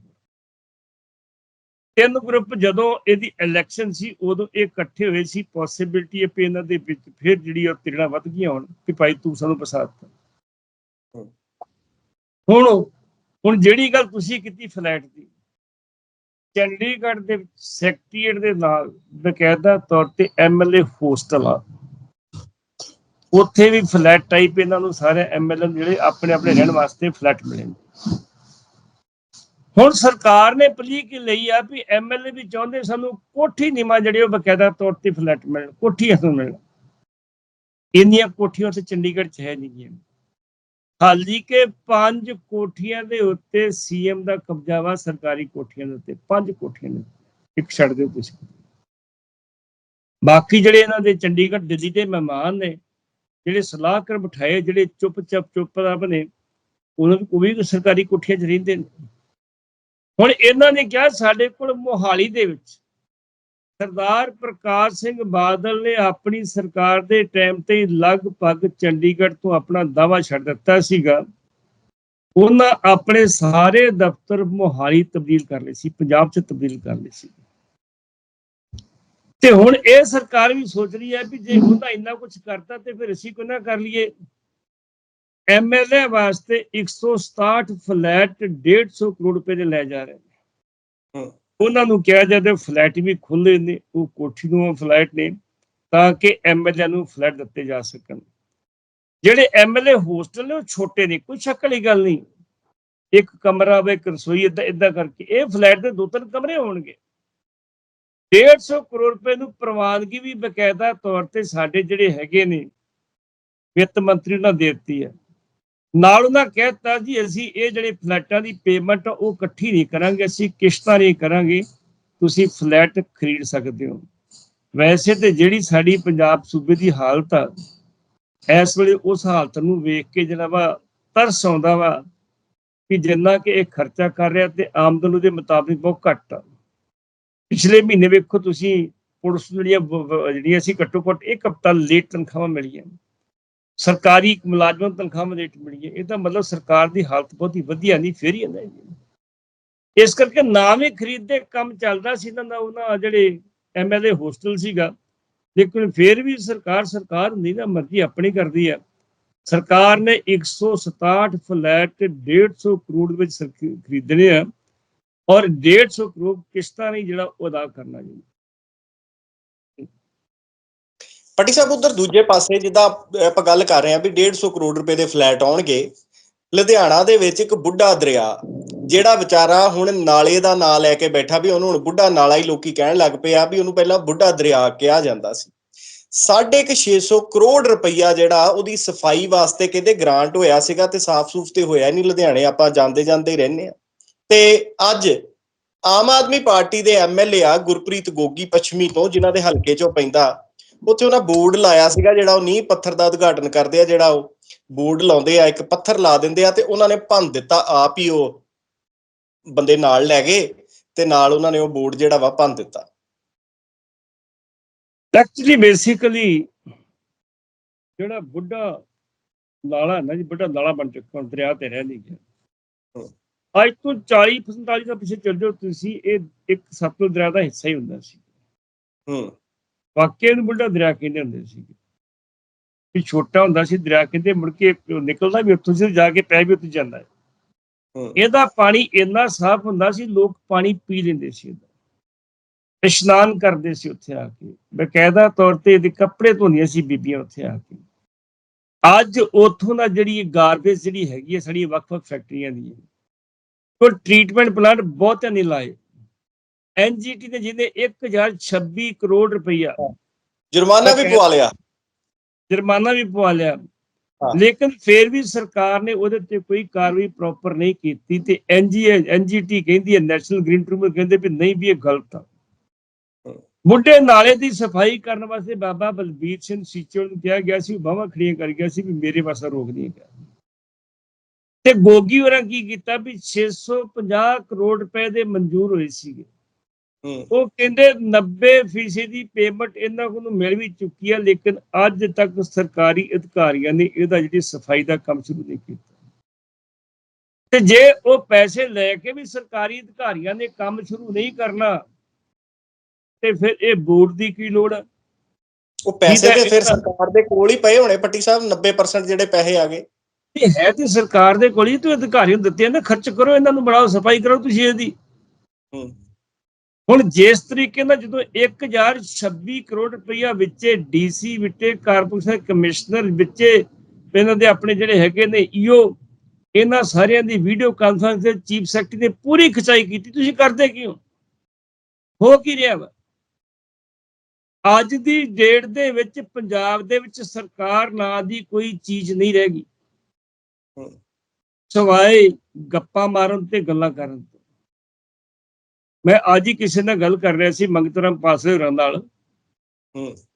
ਤਿੰਨ ਗਰੁੱਪ ਜਦੋਂ ਇਹਦੀ ਇਲੈਕਸ਼ਨ ਸੀ ਉਦੋਂ ਇਹ ਇਕੱਠੇ ਹੋਏ ਸੀ ਪੋਸਿਬਿਲਿਟੀ ਹੈ ਕਿ ਇਹਨਾਂ ਦੇ ਵਿੱਚ ਫਿਰ ਜਿਹੜੀ ਉਹ ਤਿਰਣਾ ਵੱਧ ਗਈਆਂ ਹੋਣ ਕਿ ਭਾਈ ਤੂੰ ਸਾਨੂੰ ਪਸਾਤ ਹੁਣ ਹੁਣ ਜਿਹੜੀ ਗੱਲ ਤੁਸੀਂ ਕੀਤੀ ਫਲੈਟ ਦੀ, ਚੰਡੀਗੜ੍ਹ ਦੇ ਸੈਕਟਰੀਏਟ ਦੇ ਨਾਲ ਬਕਾਇਦਾ ਤੌਰ ਤੇ ਐਮਐਲਏ ਹੋਸਟਲ ਆ। ਉੱਥੇ ਵੀ ਫਲੈਟ ਟਾਈਪ ਇਹਨਾਂ ਨੂੰ ਸਾਰੇ ਐਮਐਲਏ ਜਿਹੜੇ ਆਪਣੇ ਆਪਣੇ ਰਹਿਣ ਵਾਸਤੇ ਫਲੈਟ ਮਿਲੇ ਹੁਣ ਸਰਕਾਰ ਨੇ ਪਲੀ ਕੀ ਲਈ ਆ ਵੀ ਐਮਐਲਏ ਵੀ ਚਾਹੁੰਦੇ ਸਾਨੂੰ ਕੋਠੀ ਨਿਮਾ ਜਿਹੜੇ ਉਹ ਬਕਾਇਦਾ ਤੌਰ ਤੇ ਫਲੈਟ ਮਿਲਣ ਕੋਠੀ ਸਾਨੂੰ ਮਿਲਣ। ਇੰਨੀਆਂ ਕੋਠੀਆਂ ਉੱਥੇ ਚੰਡੀਗੜ੍ਹ 'ਚ ਹੈ ਨਹੀਂ ਗੀਆਂ। ਹਾਲੀ ਕੇ ਪੰਜ ਕੋਠੀਆਂ ਦੇ ਉੱਤੇ ਸੀਐਮ ਦਾ ਕਬਜ਼ਾ ਵਾ, ਸਰਕਾਰੀ ਕੋਠੀਆਂ ਦੇ ਉੱਤੇ, ਪੰਜ ਕੋਠੀਆਂ ਨੇ। ਇੱਕ ਛੱਡ ਦਿਓ ਤੁਸੀਂ। ਬਾਕੀ ਜਿਹੜੇ ਇਹਨਾਂ ਦੇ ਚੰਡੀਗੜ੍ਹ ਦਿੱਲੀ ਦੇ ਮਹਿਮਾਨ ਨੇ, ਜਿਹੜੇ ਸਲਾਹਕਾਰ ਬਿਠਾਏ, ਜਿਹੜੇ ਚੁੱਪ ਚੁੱਪ ਚੁੱਪ ਦਾ ਬਣੇ ਉਹਨਾਂ ਨੂੰ ਕੋਈ ਵੀ ਸਰਕਾਰੀ ਕੋਠੀਆਂ 'ਚ ਰਹਿੰਦੇ ਨੇ। ਹੁਣ ਇਹਨਾਂ ਨੇ ਕਿਹਾ ਸਾਡੇ ਕੋਲ ਮੋਹਾਲੀ ਦੇ ਵਿੱਚ ਸਰਦਾਰ ਪ੍ਰਕਾਸ਼ ਸਿੰਘ ਬਾਦਲ ਨੇ ਆਪਣੀ ਸਰਕਾਰ ਦੇ ਟਾਈਮ ਤੇ ਲਗਭਗ ਚੰਡੀਗੜ੍ਹ ਤੋਂ ਆਪਣਾ ਦਾਵਾ ਛੱਡ ਦਿੱਤਾ ਸੀਗਾ। ਉਹਨਾਂ ਆਪਣੇ ਸਾਰੇ ਦਫ਼ਤਰ ਮੋਹਾਲੀ ਤਬਦੀਲ ਕਰ ਲਏ ਸੀ, ਪੰਜਾਬ 'ਚ ਤਬਦੀਲ ਕਰ ਲਏ ਸੀ। ਤੇ ਹੁਣ ਇਹ ਸਰਕਾਰ ਵੀ ਸੋਚ ਰਹੀ ਹੈ ਵੀ ਜੇ ਉਹਦਾ ਇੰਨਾ ਕੁਝ ਕਰਤਾ ਤੇ ਫਿਰ ਅਸੀਂ ਕਿਉਂ ਨਾ ਕਰ ਲਈਏ? ਐਮਐਲਏ ਵਾਸਤੇ 167 ਫਲੈਟ 150 ਕਰੋੜ ਰੁਪਏ ਦੇ ਲੈ ਜਾ ਰਹੇ ਨੇ। ਉਹਨਾਂ ਨੂੰ ਕਿਹਾ ਜਾਂਦਾ ਫਲੈਟ ਵੀ ਖੁੱਲੇ ਨੇ, ਉਹ ਕੋਠੀ ਨੂੰ ਫਲੈਟ ਨੇ, ਤਾਂ ਕਿ ਐਮਐਲਏ ਨੂੰ ਫਲੈਟ ਦਿੱਤੇ ਜਾ ਸਕਣ। ਜਿਹੜੇ ਐਮਐਲਏ ਹੋਸਟਲ ਨੇ, ਉਹ ਛੋਟੇ ਨੇ, ਕੋਈ ਸ਼ੱਕ ਵਾਲੀ ਗੱਲ ਨਹੀਂ। ਇੱਕ ਕਮਰਾ ਵੇ, ਇੱਕ ਰਸੋਈ ਇਦਾਂ ਇਦਾਂ ਕਰਕੇ। ਇਹ ਫਲੈਟ ਦੇ ਦੋ ਤਿੰਨ ਕਮਰੇ ਹੋਣਗੇ। 150 ਕਰੋੜ ਰੁਪਏ ਨੂੰ ਪ੍ਰਵਾਨਗੀ ਵੀ ਬਕਾਇਦਾ ਤੌਰ ਤੇ ਸਾਡੇ ਜਿਹੜੇ ਹੈਗੇ ਨੇ, ਵਿੱਤ ਮੰਤਰੀ ਉਹਨਾਂ ਦੇ ਦਿੱਤੀ ਹੈ। ਨਾਲ ਉਹਨਾਂ ਕਹਿਤਾ ਜੀ, ਅਸੀਂ ਇਹ ਜਿਹੜੇ ਫਲੈਟਾਂ ਦੀ ਪੇਮੈਂਟ ਉਹ ਇਕੱਠੀ ਨਹੀਂ ਕਰਾਂਗੇ, ਅਸੀਂ ਕਿਸ਼ਤਾਂ ਨਹੀਂ ਕਰਾਂਗੇ, ਤੁਸੀਂ ਫਲੈਟ ਖਰੀਦ ਸਕਦੇ ਹੋ। ਵੈਸੇ ਤੇ ਜਿਹੜੀ ਸਾਡੀ ਪੰਜਾਬ ਸੂਬੇ ਦੀ ਹਾਲਤ ਆ, ਇਸ ਵੇਲੇ ਉਸ ਹਾਲਤ ਨੂੰ ਵੇਖ ਕੇ ਜਿਹੜਾ ਵਾ ਤਰਸ ਆਉਂਦਾ ਵਾ ਕਿ ਜਿੰਨਾ ਕਿ ਇਹ ਖਰਚਾ ਕਰ ਰਿਹਾ ਤੇ ਆਮਦਨ ਉਹਦੇ ਮੁਤਾਬਿਕ ਬਹੁਤ ਘੱਟ ਆ। ਪਿਛਲੇ ਮਹੀਨੇ ਵੇਖੋ ਤੁਸੀਂ ਪੁਲਿਸ ਜਿਹੜੀਆਂ ਜਿਹੜੀਆਂ ਸੀ ਘੱਟੋ ਘੱਟ ਇੱਕ ਹਫ਼ਤਾ ਲੇਟ ਤਨਖਾਹਾਂ ਮਿਲੀਆਂ। ਸਰਕਾਰੀ ਮੁਲਾਜ਼ਮਾਂ ਨੂੰ ਤਨਖਾਹਾਂ ਲੇਟ ਮਿਲੀਆਂ ਇਹ ਤਾਂ ਮਤਲਬ ਸਰਕਾਰ ਦੀ ਹਾਲਤ ਬਹੁਤ ਹੀ ਵਧੀਆ ਨਹੀਂ, ਫੇਰ ਹੀ ਹੈ ਇਸ ਕਰਕੇ ਨਾ ਵੀ ਖਰੀਦ ਕੰਮ ਚੱਲਦਾ ਸੀ, ਇਹਨਾਂ ਦਾ ਉਹਨਾਂ ਜਿਹੜੇ ਐਮਐਲਏ ਹੋਸਟਲ ਸੀਗਾ, ਲੇਕਿਨ ਫੇਰ ਵੀ ਸਰਕਾਰ ਸਰਕਾਰ ਹੁੰਦੀ ਨਾ, ਮਰਜ਼ੀ ਆਪਣੀ ਕਰਦੀ ਆ ਸਰਕਾਰ ਨੇ 167 ਫਲੈਟ 150 ਕਰੋੜ ਵਿੱਚ ਸਰਕ- ਖਰੀਦਣੇ ਆ, ਔਰ 150 ਕਰੋੜ ਕਿਸ਼ਤਾਂ ਨਹੀਂ ਜਿਹੜਾ ਉਹ ਅਦਾ ਕਰਨਾ ਜੀ। ਪੱਟੀ ਸਾਹਿਬ, ਉਧਰ ਦੂਜੇ ਪਾਸੇ ਜਿੱਦਾਂ ਆਪਾਂ ਗੱਲ ਕਰ ਰਹੇ ਹਾਂ ਵੀ 150 ਕਰੋੜ ਰੁਪਏ ਦੇ ਫਲੈਟ ਆਉਣਗੇ, ਲੁਧਿਆਣਾ ਦੇ ਵਿੱਚ ਇੱਕ ਬੁੱਢਾ ਦਰਿਆ, ਜਿਹੜਾ ਵਿਚਾਰਾ ਹੁਣ ਨਾਲੇ ਦਾ ਨਾਂ ਲੈ ਕੇ ਬੈਠਾ ਵੀ ਉਹਨੂੰ ਹੁਣ ਬੁੱਢਾ ਨਾਲਾ ਹੀ ਲੋਕੀ ਕਹਿਣ ਲੱਗ ਪਏ ਆ ਵੀ ਉਹਨੂੰ ਪਹਿਲਾਂ ਬੁੱਢਾ ਦਰਿਆ ਕਿਹਾ ਜਾਂਦਾ ਸੀ। ਸਾਢੇ ਕੁ 600 ਕਰੋੜ ਰੁਪਈਆ ਜਿਹੜਾ ਉਹਦੀ ਸਫ਼ਾਈ ਵਾਸਤੇ ਕਹਿੰਦੇ ਗ੍ਰਾਂਟ ਹੋਇਆ ਸੀਗਾ ਤੇ ਸਾਫ਼ ਸੂਫ ਤੇ ਹੋਇਆ ਨਹੀਂ ਲੁਧਿਆਣੇ, ਆਪਾਂ ਜਾਂਦੇ ਜਾਂਦੇ ਰਹਿੰਦੇ ਆ ਤੇ ਅੱਜ ਆਮ ਆਦਮੀ ਪਾਰਟੀ ਦੇ ਐਮਐਲਏ ਆ ਗੁਰਪ੍ਰੀਤ ਗੋਗੀ ਪੱਛਮੀ ਤੋਂ, ਜਿਨ੍ਹਾਂ ਦੇ ਹਲਕੇ ਚੋਂ ਪੈਂਦਾ ਉੱਥੇ ਉਹਨਾਂ ਬੋਰਡ ਲਾਇਆ ਸੀਗਾ ਜਿਹੜਾ ਉਹ ਨੀਂਹ ਪੱਥਰ ਦਾ ਉਦਘਾਟਨ ਕਰਦੇ ਆ ਜਿਹੜਾ ਉਹ ਬੋਰਡ ਲਾਉਂਦੇ ਆ ਇੱਕ ਪੱਥਰ ਲਾ ਦਿੰਦੇ ਆ ਤੇ ਉਹਨਾਂ ਨੇ ਭੰਨ ਦਿੱਤਾ ਆਪ ਹੀ ਉਹ ਬੰਦੇ ਨਾਲ ਲੈ ਗਏ ਤੇ ਨਾਲ ਉਹਨਾਂ ਨੇ ਉਹ ਬੋਰਡ ਜਿਹੜਾ ਵਾ ਭੰਨ ਦਿੱਤਾ। ਐਕਚੁਅਲੀ ਬੇਸਿਕਲੀ ਜਿਹੜਾ ਬੁੱਢਾ ਹੈ ਨਾ ਜੀ ਬੁੱਢਾ ਨਾਲਾ ਬਣ ਚੁੱਕਾ ਹੁਣ ਦਰਿਆ ਤੇ ਰਹਿ ਨਹੀਂ ਗਿਆ। ਅੱਜ ਤੋਂ 40 45 ਸਾਲ ਪਿੱਛੇ ਚੱਲ ਜਾਓ ਤੁਸੀਂ ਇਹ ਇੱਕ ਸਤਲੁਜ ਦਰਿਆ ਦਾ ਹਿੱਸਾ ਹੀ ਹੁੰਦਾ ਸੀ। ਹੂੰ। ਵਾਕਿਆ ਨੂੰ ਬੁੱਢਾ ਦਰਿਆ ਕਹਿੰਦੇ ਹੁੰਦੇ ਸੀ ਵੀ ਛੋਟਾ ਹੁੰਦਾ ਸੀ ਦਰਿਆ ਕਹਿੰਦੇ ਮੁੜ ਕੇ ਉਹ ਨਿਕਲਦਾ ਵੀ ਉੱਥੋਂ ਸੀ ਜਾ ਕੇ ਪੈ ਵੀ ਉੱਥੇ ਜਾਂਦਾ ਹੈ। ਇਹਦਾ ਪਾਣੀ ਇੰਨਾ ਸਾਫ਼ ਹੁੰਦਾ ਸੀ ਲੋਕ ਪਾਣੀ ਪੀ ਲੈਂਦੇ ਸੀ ਇਹਦਾ। ਇਸ਼ਨਾਨ ਕਰਦੇ ਸੀ ਉੱਥੇ ਆ ਕੇ। ਬਕਾਇਦਾ ਤੌਰ ਤੇ ਇਹਦੇ ਕੱਪੜੇ ਧੋਂਦੀਆਂ ਸੀ ਬੀਬੀਆਂ ਉੱਥੇ ਆ ਕੇ। ਅੱਜ ਉੱਥੋਂ ਦਾ ਜਿਹੜੀ ਗਾਰਬੇਜ ਜਿਹੜੀ ਹੈਗੀ ਹੈ ਸਾਡੀ ਵੱਖ-ਵੱਖ ਫੈਕਟਰੀਆਂ ਦੀ ਕੋਈ ਟ੍ਰੀਟਮੈਂਟ ਪਲਾਂਟ ਬਹੁਤਿਆਂ ਨਹੀਂ ਲਾਏ। ਐਨਜੀਟੀ ਨੇ ਜਿਹਨੇ 1026 ਕਰੋੜ ਰੁਪਈਆ ਜੁਰਮਾਨਾ ਵੀ ਪਵਾ ਲਿਆ। ਜੁਰਮਾਨਾ ਵੀ ਪਵਾ ਲਿਆ। ਲੇਕਿਨ ਫਿਰ ਵੀ ਸਰਕਾਰ ਨੇ ਉਹਦੇ ਤੇ ਕੋਈ ਕਾਰਵਾਈ ਪ੍ਰੋਪਰ ਨਹੀਂ ਕੀਤੀ ਤੇ ਐਨਜੀ ਐਨਜੀਟੀ ਕਹਿੰਦੀ ਹੈ ਨੈਸ਼ਨਲ ਗ੍ਰੀਨ ਟ੍ਰਿਬਿਊਨਲ ਕਹਿੰਦੇ ਵੀ ਨਹੀਂ ਵੀ ਇਹ ਗਲਤ ਆ। ਬੁੱਢੇ ਨਾਲੇ ਦੀ ਸਫ਼ਾਈ ਕਰਨ ਵਾਸਤੇ ਬਾਬਾ ਬਲਬੀਰ ਸਿੰਘ ਸੀਚੋ ਨੂੰ ਕਿਹਾ ਗਿਆ ਸੀ ਬਾਹਾਂ ਖੜੀਆਂ ਕਰ ਗਿਆ ਸੀ ਵੀ ਮੇਰੇ ਵਾਸਤੇ ਰੋਕ ਨਹੀਂ ਗਿਆ ਤੇ ਗੋਗੀ ਹੋਰਾਂ ਕੀ ਕੀਤਾ ਵੀ 650 ਕਰੋੜ ਰੁਪਏ ਦੇ ਮਨਜ਼ੂਰ ਹੋਏ ਸੀਗੇ। ਉਹ ਕਹਿੰਦੇ 90% ਦੀ ਪੇਮੈਂਟ ਇਹਨਾਂ ਕੋਲ ਨੂੰ ਮਿਲ ਵੀ ਚੁੱਕੀ ਹੈ ਲੇਕਿਨ ਅੱਜ ਤੱਕ ਸਰਕਾਰੀ ਅਧਿਕਾਰੀਆਂ ਨੇ ਇਹਦਾ ਜਿਹੜੀ ਸਫ਼ਾਈ ਦਾ ਕੰਮ ਸ਼ੁਰੂ ਨਹੀਂ ਕੀਤਾ। ਤੇ ਜੇ ਉਹ ਪੈਸੇ ਲੈ ਕੇ ਵੀ ਸਰਕਾਰੀ ਅਧਿਕਾਰੀਆਂ ਨੇ ਕੰਮ ਸ਼ੁਰੂ ਨਹੀਂ ਕਰਨਾ ਤੇ ਫਿਰ ਇਹ ਬੋਰਡ ਦੀ ਕੀ ਲੋੜ ਹੈ ਉਹ ਪੈਸੇ ਤੇ ਫਿਰ ਸਰਕਾਰ ਦੇ ਕੋਲ ਹੀ ਪਏ ਹੋਣੇ ਪੱਟੀ ਸਾਹਿਬ 90% ਜਿਹੜੇ ਪੈਸੇ ਆ ਗਏ। ਇਹ ਹੈ ਤੇ ਸਰਕਾਰ ਦੇ ਕੋਲ ਹੀ ਤੂੰ ਅਧਿਕਾਰੀਆਂ ਨੂੰ ਦਿੱਤੇ ਨੇ ਖਰਚ ਕਰੋ ਇਹਨਾਂ ਨੂੰ ਬਣਾਓ ਸਫ਼ਾਈ ਕਰੋ ਤੁਸੀਂ ਇਹਦੀ। ਹੂੰ। ਹੁਣ ਜਿਸ ਤਰੀਕੇ ਨਾਲ ਜਦੋਂ 1026 ਕਰੋੜ ਰੁਪਈਆ ਵਿੱਚੇ ਡੀਸੀ ਵਿੱਚੇ ਕਾਰਪੋਰੇਸ਼ਨ ਕਮਿਸ਼ਨਰ ਵਿੱਚੇ ਇਹਨਾਂ ਦੇ ਆਪਣੇ ਜਿਹੜੇ ਹੈਗੇ ਨੇ ਈਓ ਇਹਨਾਂ ਸਾਰਿਆਂ ਦੀ ਵੀਡੀਓ ਕਾਨਫਰੰਸ ਤੇ ਚੀਫ ਸੈਕਟਰੀ ਨੇ ਪੂਰੀ ਖਿਚਾਈ ਕੀਤੀ। ਤੁਸੀਂ ਕਰਦੇ ਕਿਉਂ? ਹੋ ਕੀ ਰਿਹਾ ਵਾ? ਅੱਜ ਦੀ ਡੇਟ ਦੇ ਵਿੱਚ ਪੰਜਾਬ ਦੇ ਵਿੱਚ ਸਰਕਾਰ ਨਾਂ ਦੀ ਕੋਈ ਚੀਜ਼ ਨਹੀਂ ਰਹਿ ਗਈ। ਸਵਾਏ ਗੱਪਾਂ ਮਾਰਨ ਤੇ ਗੱਲਾਂ ਕਰਨ ਮੈਂ ਅੱਜ ਹੀ ਕਿਸੇ ਨਾਲ ਗੱਲ ਕਰ ਰਿਹਾ ਸੀ ਮੰਗਤਰਾਮ ਪਾਸੇ ਹੋਰਾਂ ਨਾਲ।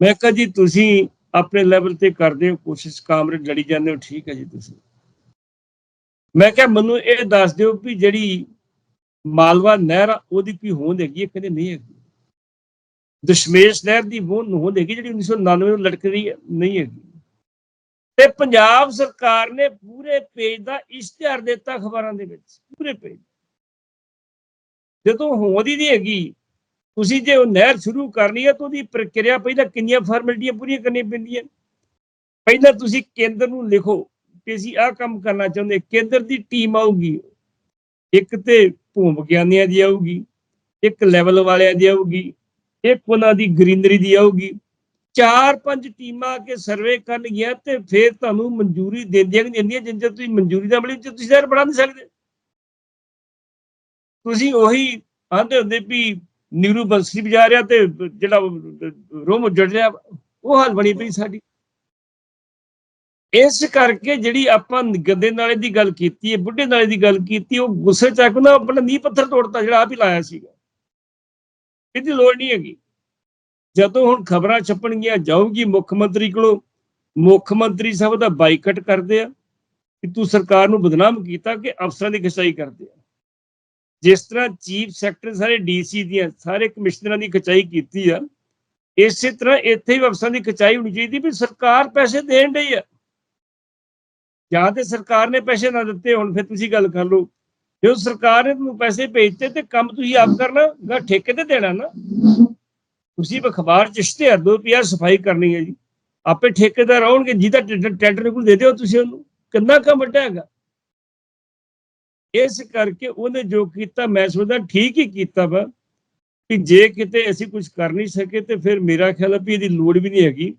ਮੈਂ ਕਿਹਾ ਜੀ ਤੁਸੀਂ ਆਪਣੇ ਲੈਵਲ ਤੇ ਕਰਦੇ ਹੋ ਕੋਸ਼ਿਸ਼ ਕਾਮਰੇਡ ਲੜੀ ਜਾਂਦੇ ਹੋ ਠੀਕ ਹੈ ਜੀ ਤੁਸੀਂ। ਮੈਂ ਕਿਹਾ ਮੈਨੂੰ ਇਹ ਦੱਸ ਦਿਓ ਵੀ ਜਿਹੜੀ ਮਾਲਵਾ ਨਹਿਰ ਉਹਦੀ ਕੀ ਹੋਂਦ ਹੈਗੀ ਹੈ ਕਹਿੰਦੇ ਨਹੀਂ ਹੈਗੀ। ਦਸ਼ਮੇਸ਼ ਨਹਿਰ ਦੀ ਹੋਂਦ ਹੋਂਦ ਹੈਗੀ ਜਿਹੜੀ 1999 ਨੂੰ ਲਟਕ ਰਹੀ ਨਹੀਂ ਹੈਗੀ। ਤੇ ਪੰਜਾਬ ਸਰਕਾਰ ਨੇ ਪੂਰੇ ਪੇਜ ਦਾ ਇਸ਼ਤਿਹਾਰ ਦਿੱਤਾ ਅਖਬਾਰਾਂ ਦੇ ਵਿੱਚ ਪੂਰੇ ਪੇਜ ਜਦੋਂ ਹੋਂਦ ਹੀ ਨਹੀਂ ਹੈਗੀ, ਤੁਸੀਂ ਜੇ ਉਹ ਨਹਿਰ ਸ਼ੁਰੂ ਕਰਨੀ ਹੈ ਤਾਂ ਉਹਦੀ ਪ੍ਰਕਿਰਿਆ ਪਹਿਲਾਂ ਕਿੰਨੀਆਂ ਫਾਰਮੈਲਿਟੀਆਂ ਪੂਰੀਆਂ ਕਰਨੀਆਂ ਪੈਂਦੀਆਂ? ਪਹਿਲਾਂ ਤੁਸੀਂ ਕੇਂਦਰ ਨੂੰ ਲਿਖੋ ਕਿ ਅਸੀਂ ਆਹ ਕੰਮ ਕਰਨਾ ਚਾਹੁੰਦੇ ਕੇਂਦਰ ਦੀ ਟੀਮ ਆਊਗੀ। ਇੱਕ ਤੇ ਭੂਮ ਵਿਗਿਆਨੀਆਂ ਦੀ ਆਊਗੀ, ਇੱਕ ਲੈਵਲ ਵਾਲਿਆਂ ਦੀ ਆਊਗੀ, ਇੱਕ ਉਹਨਾਂ ਦੀ ਗ੍ਰੀਨਰੀ ਦੀ ਆਊਗੀ। ਚਾਰ ਪੰਜ ਟੀਮਾਂ ਆ ਕੇ ਸਰਵੇ ਕਰਨਗੀਆਂ ਤੇ ਫਿਰ ਤੁਹਾਨੂੰ ਮਨਜ਼ੂਰੀ ਦਿੰਦੀਆਂ ਕਿ ਦਿੰਦੀਆਂ ਜਿੰਨ ਚਿਰ ਤੁਸੀਂ ਮਨਜ਼ੂਰੀ ਨਾ ਮਿਲੀ ਤੇ ਤੁਸੀਂ ਸ਼ਹਿਰ ਬਣਾ ਨਹੀਂ ਸਕਦੇ। ਤੁਸੀਂ ਉਹੀ ਆਂਦੇ ਹੁੰਦੇ ਵੀ ਨੀਰੂ ਬੰਸੀ ਵਜਾ ਰਿਹਾ ਤੇ ਜਿਹੜਾ ਰੋਮ ਉੱਜੜ ਰਿਹਾ, ਉਹ ਹਾਲ ਬਣੀ ਪਈ ਸਾਡੀ। ਇਸ ਕਰਕੇ ਜਿਹੜੀ ਆਪਾਂ ਗੰਦੇ ਨਾਲੇ ਦੀ ਗੱਲ ਕੀਤੀ ਹੈ, ਬੁੱਢੇ ਨਾਲੇ ਦੀ ਗੱਲ ਕੀਤੀ, ਉਹ ਗੁੱਸੇ ਚ ਆ ਨਾ ਆਪਣਾ ਨੀਂਹ ਪੱਥਰ ਤੋੜਤਾ, ਜਿਹੜਾ ਆਪ ਹੀ ਲਾਇਆ ਸੀਗਾ। ਇਹਦੀ ਲੋੜ ਨਹੀਂ ਹੈਗੀ। ਜਦੋਂ ਹੁਣ ਖਬਰਾਂ ਛਪਣਗੀਆਂ, ਜਾਊਗੀ ਮੁੱਖ ਮੰਤਰੀ ਕੋਲੋਂ, ਮੁੱਖ ਮੰਤਰੀ ਸਾਹਿਬ ਦਾ ਬਾਈਕਟ ਕਰਦੇ ਆ ਕਿ ਤੂੰ ਸਰਕਾਰ ਨੂੰ ਬਦਨਾਮ ਕੀਤਾ ਕਿ ਅਫਸਰਾਂ ਦੀ ਖਿਚਾਈ ਕਰਦੇ ਆ। ਜਿਸ ਤਰ੍ਹਾਂ ਚੀਫ ਸੈਕਟਰੀ ਸਾਰੇ ਡੀਸੀ ਦੀਆਂ, ਸਾਰੇ ਕਮਿਸ਼ਨਰਾਂ ਦੀ ਖਚਾਈ ਕੀਤੀ ਆ, ਇਸੇ ਤਰ੍ਹਾਂ ਇੱਥੇ ਵੀ ਅਫਸਰਾਂ ਦੀ ਖਚਾਈ ਹੋਣੀ ਚਾਹੀਦੀ ਵੀ ਸਰਕਾਰ ਪੈਸੇ ਦੇਣ ਡਈ ਆ। ਜਾਂ ਤੇ ਸਰਕਾਰ ਨੇ ਪੈਸੇ ਨਾ ਦਿੱਤੇ ਹੁਣ, ਫਿਰ ਤੁਸੀਂ ਗੱਲ ਕਰ ਲਓ। ਜੇ ਸਰਕਾਰ ਨੇ ਤੁਹਾਨੂੰ ਪੈਸੇ ਭੇਜਤੇ ਤੇ ਕੰਮ ਤੁਸੀਂ ਆਪ ਕਰਨਾ, ਜਾਂ ਠੇਕੇ ਤੇ ਦੇਣਾ ਨਾ, ਤੁਸੀਂ ਅਖਬਾਰ ਚ ਇਸ਼ਤਿਹਾਰ ਦੋ ਵੀ ਸਫ਼ਾਈ ਕਰਨੀ ਹੈ ਜੀ। ਆਪੇ ਠੇਕੇਦਾਰ ਆਉਣਗੇ, ਜਿਹਦਾ ਟੈਂਡਰ ਟੈਂਡਰ ਕੋਲ ਦੇ ਦਿਓ ਤੁਸੀਂ ਉਹਨੂੰ। ਕਿੰਨਾ ਕੰਮ ਵੱਡਾ ਹੈਗਾ। ਇਸ ਕਰਕੇ ਉਹਨੇ ਜੋ ਕੀਤਾ, ਮੈਂ ਸੋਚਦਾ ਠੀਕ ਹੀ ਕੀਤਾ ਵਾ ਕਿ ਜੇ ਕਿਤੇ ਅਸੀਂ ਕੁਝ ਕਰ ਨਹੀਂ ਸਕੇ ਤੇ ਫਿਰ ਮੇਰਾ ਖਿਆਲ ਹੈ ਵੀ ਇਹਦੀ ਲੋੜ ਵੀ ਨਹੀਂ ਹੈਗੀ।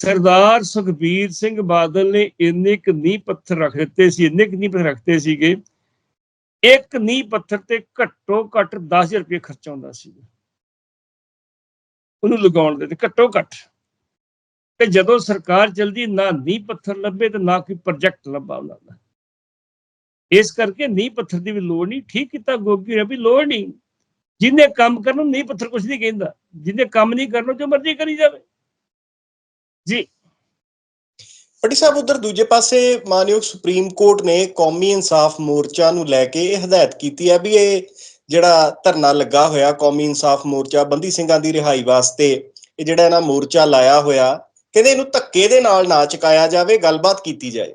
ਸਰਦਾਰ ਸੁਖਬੀਰ ਸਿੰਘ ਬਾਦਲ ਨੇ ਇੰਨੇ ਕੁ ਨੀਂਹ ਪੱਥਰ ਰੱਖ ਦਿੱਤੇ ਸੀ, ਇੰਨੇ ਕੁ ਨੀਂਹ ਪੱਥਰ ਰੱਖਤੇ ਸੀਗੇ, ਇੱਕ ਨੀਂਹ ਪੱਥਰ ਤੇ ਘੱਟੋ ਘੱਟ 10000 ਰੁਪਏ ਖਰਚਾ ਹੁੰਦਾ ਸੀ। ਉਹਨੂੰ ਲਗਾਉਣ ਦੇ ਤੇ ਘੱਟੋ ਘੱਟ। ਤੇ ਜਦੋਂ ਸਰਕਾਰ ਚਲਦੀ, ਨਾ ਨੀਂਹ ਪੱਥਰ ਲੱਭੇ ਤੇ ਨਾ ਕੋਈ ਪ੍ਰੋਜੈਕਟ ਲੱਭਾ ਉਹਨਾਂ ਦਾ। ਇਸ ਕਰਕੇ ਨੀਂਹ ਪੱਥਰ ਦੀ ਵੀ ਲੋੜ ਨਹੀਂ। ਠੀਕ ਕੀਤਾ ਗੋਗੀ ਨੇ ਵੀ ਲੋੜ ਨਹੀਂ। ਜਿਹਨੇ ਕੰਮ ਕਰਨ ਨੂੰ ਨੀਂਹ ਪੱਥਰ ਕੁਝ ਨਹੀਂ ਕਹਿੰਦਾ। ਜਿਹਨੇ ਕੰਮ ਨਹੀਂ ਕਰਨਾ, ਜੋ ਮਰਜ਼ੀ ਕਰੀ ਜਾਵੇ। ਜੀ। ਪੱਟੀ ਸਾਹਿਬ, ਉਧਰ ਦੂਜੇ ਪਾਸੇ ਮਾਨਯੋਗ ਸੁਪਰੀਮ ਕੋਰਟ ਨੇ ਕੌਮੀ ਇਨਸਾਫ ਮੋਰਚਾ ਨੂੰ ਲੈ ਕੇ ਇਹ ਹਦਾਇਤ ਕੀਤੀ ਹੈ ਵੀ ਇਹ ਜਿਹੜਾ ਧਰਨਾ ਲੱਗਾ ਹੋਇਆ ਕੌਮੀ ਇਨਸਾਫ ਮੋਰਚਾ, ਬੰਦੀ ਸਿੰਘਾਂ ਦੀ ਰਿਹਾਈ ਵਾਸਤੇ, ਇਹ ਜਿਹੜਾ ਇਹਨਾਂ ਮੋਰਚਾ ਲਾਇਆ ਹੋਇਆ, ਕਹਿੰਦੇ ਇਹਨੂੰ ਧੱਕੇ ਦੇ ਨਾਲ ਨਾ ਚੁਕਾਇਆ ਜਾਵੇ, ਗੱਲਬਾਤ ਕੀਤੀ ਜਾਏ।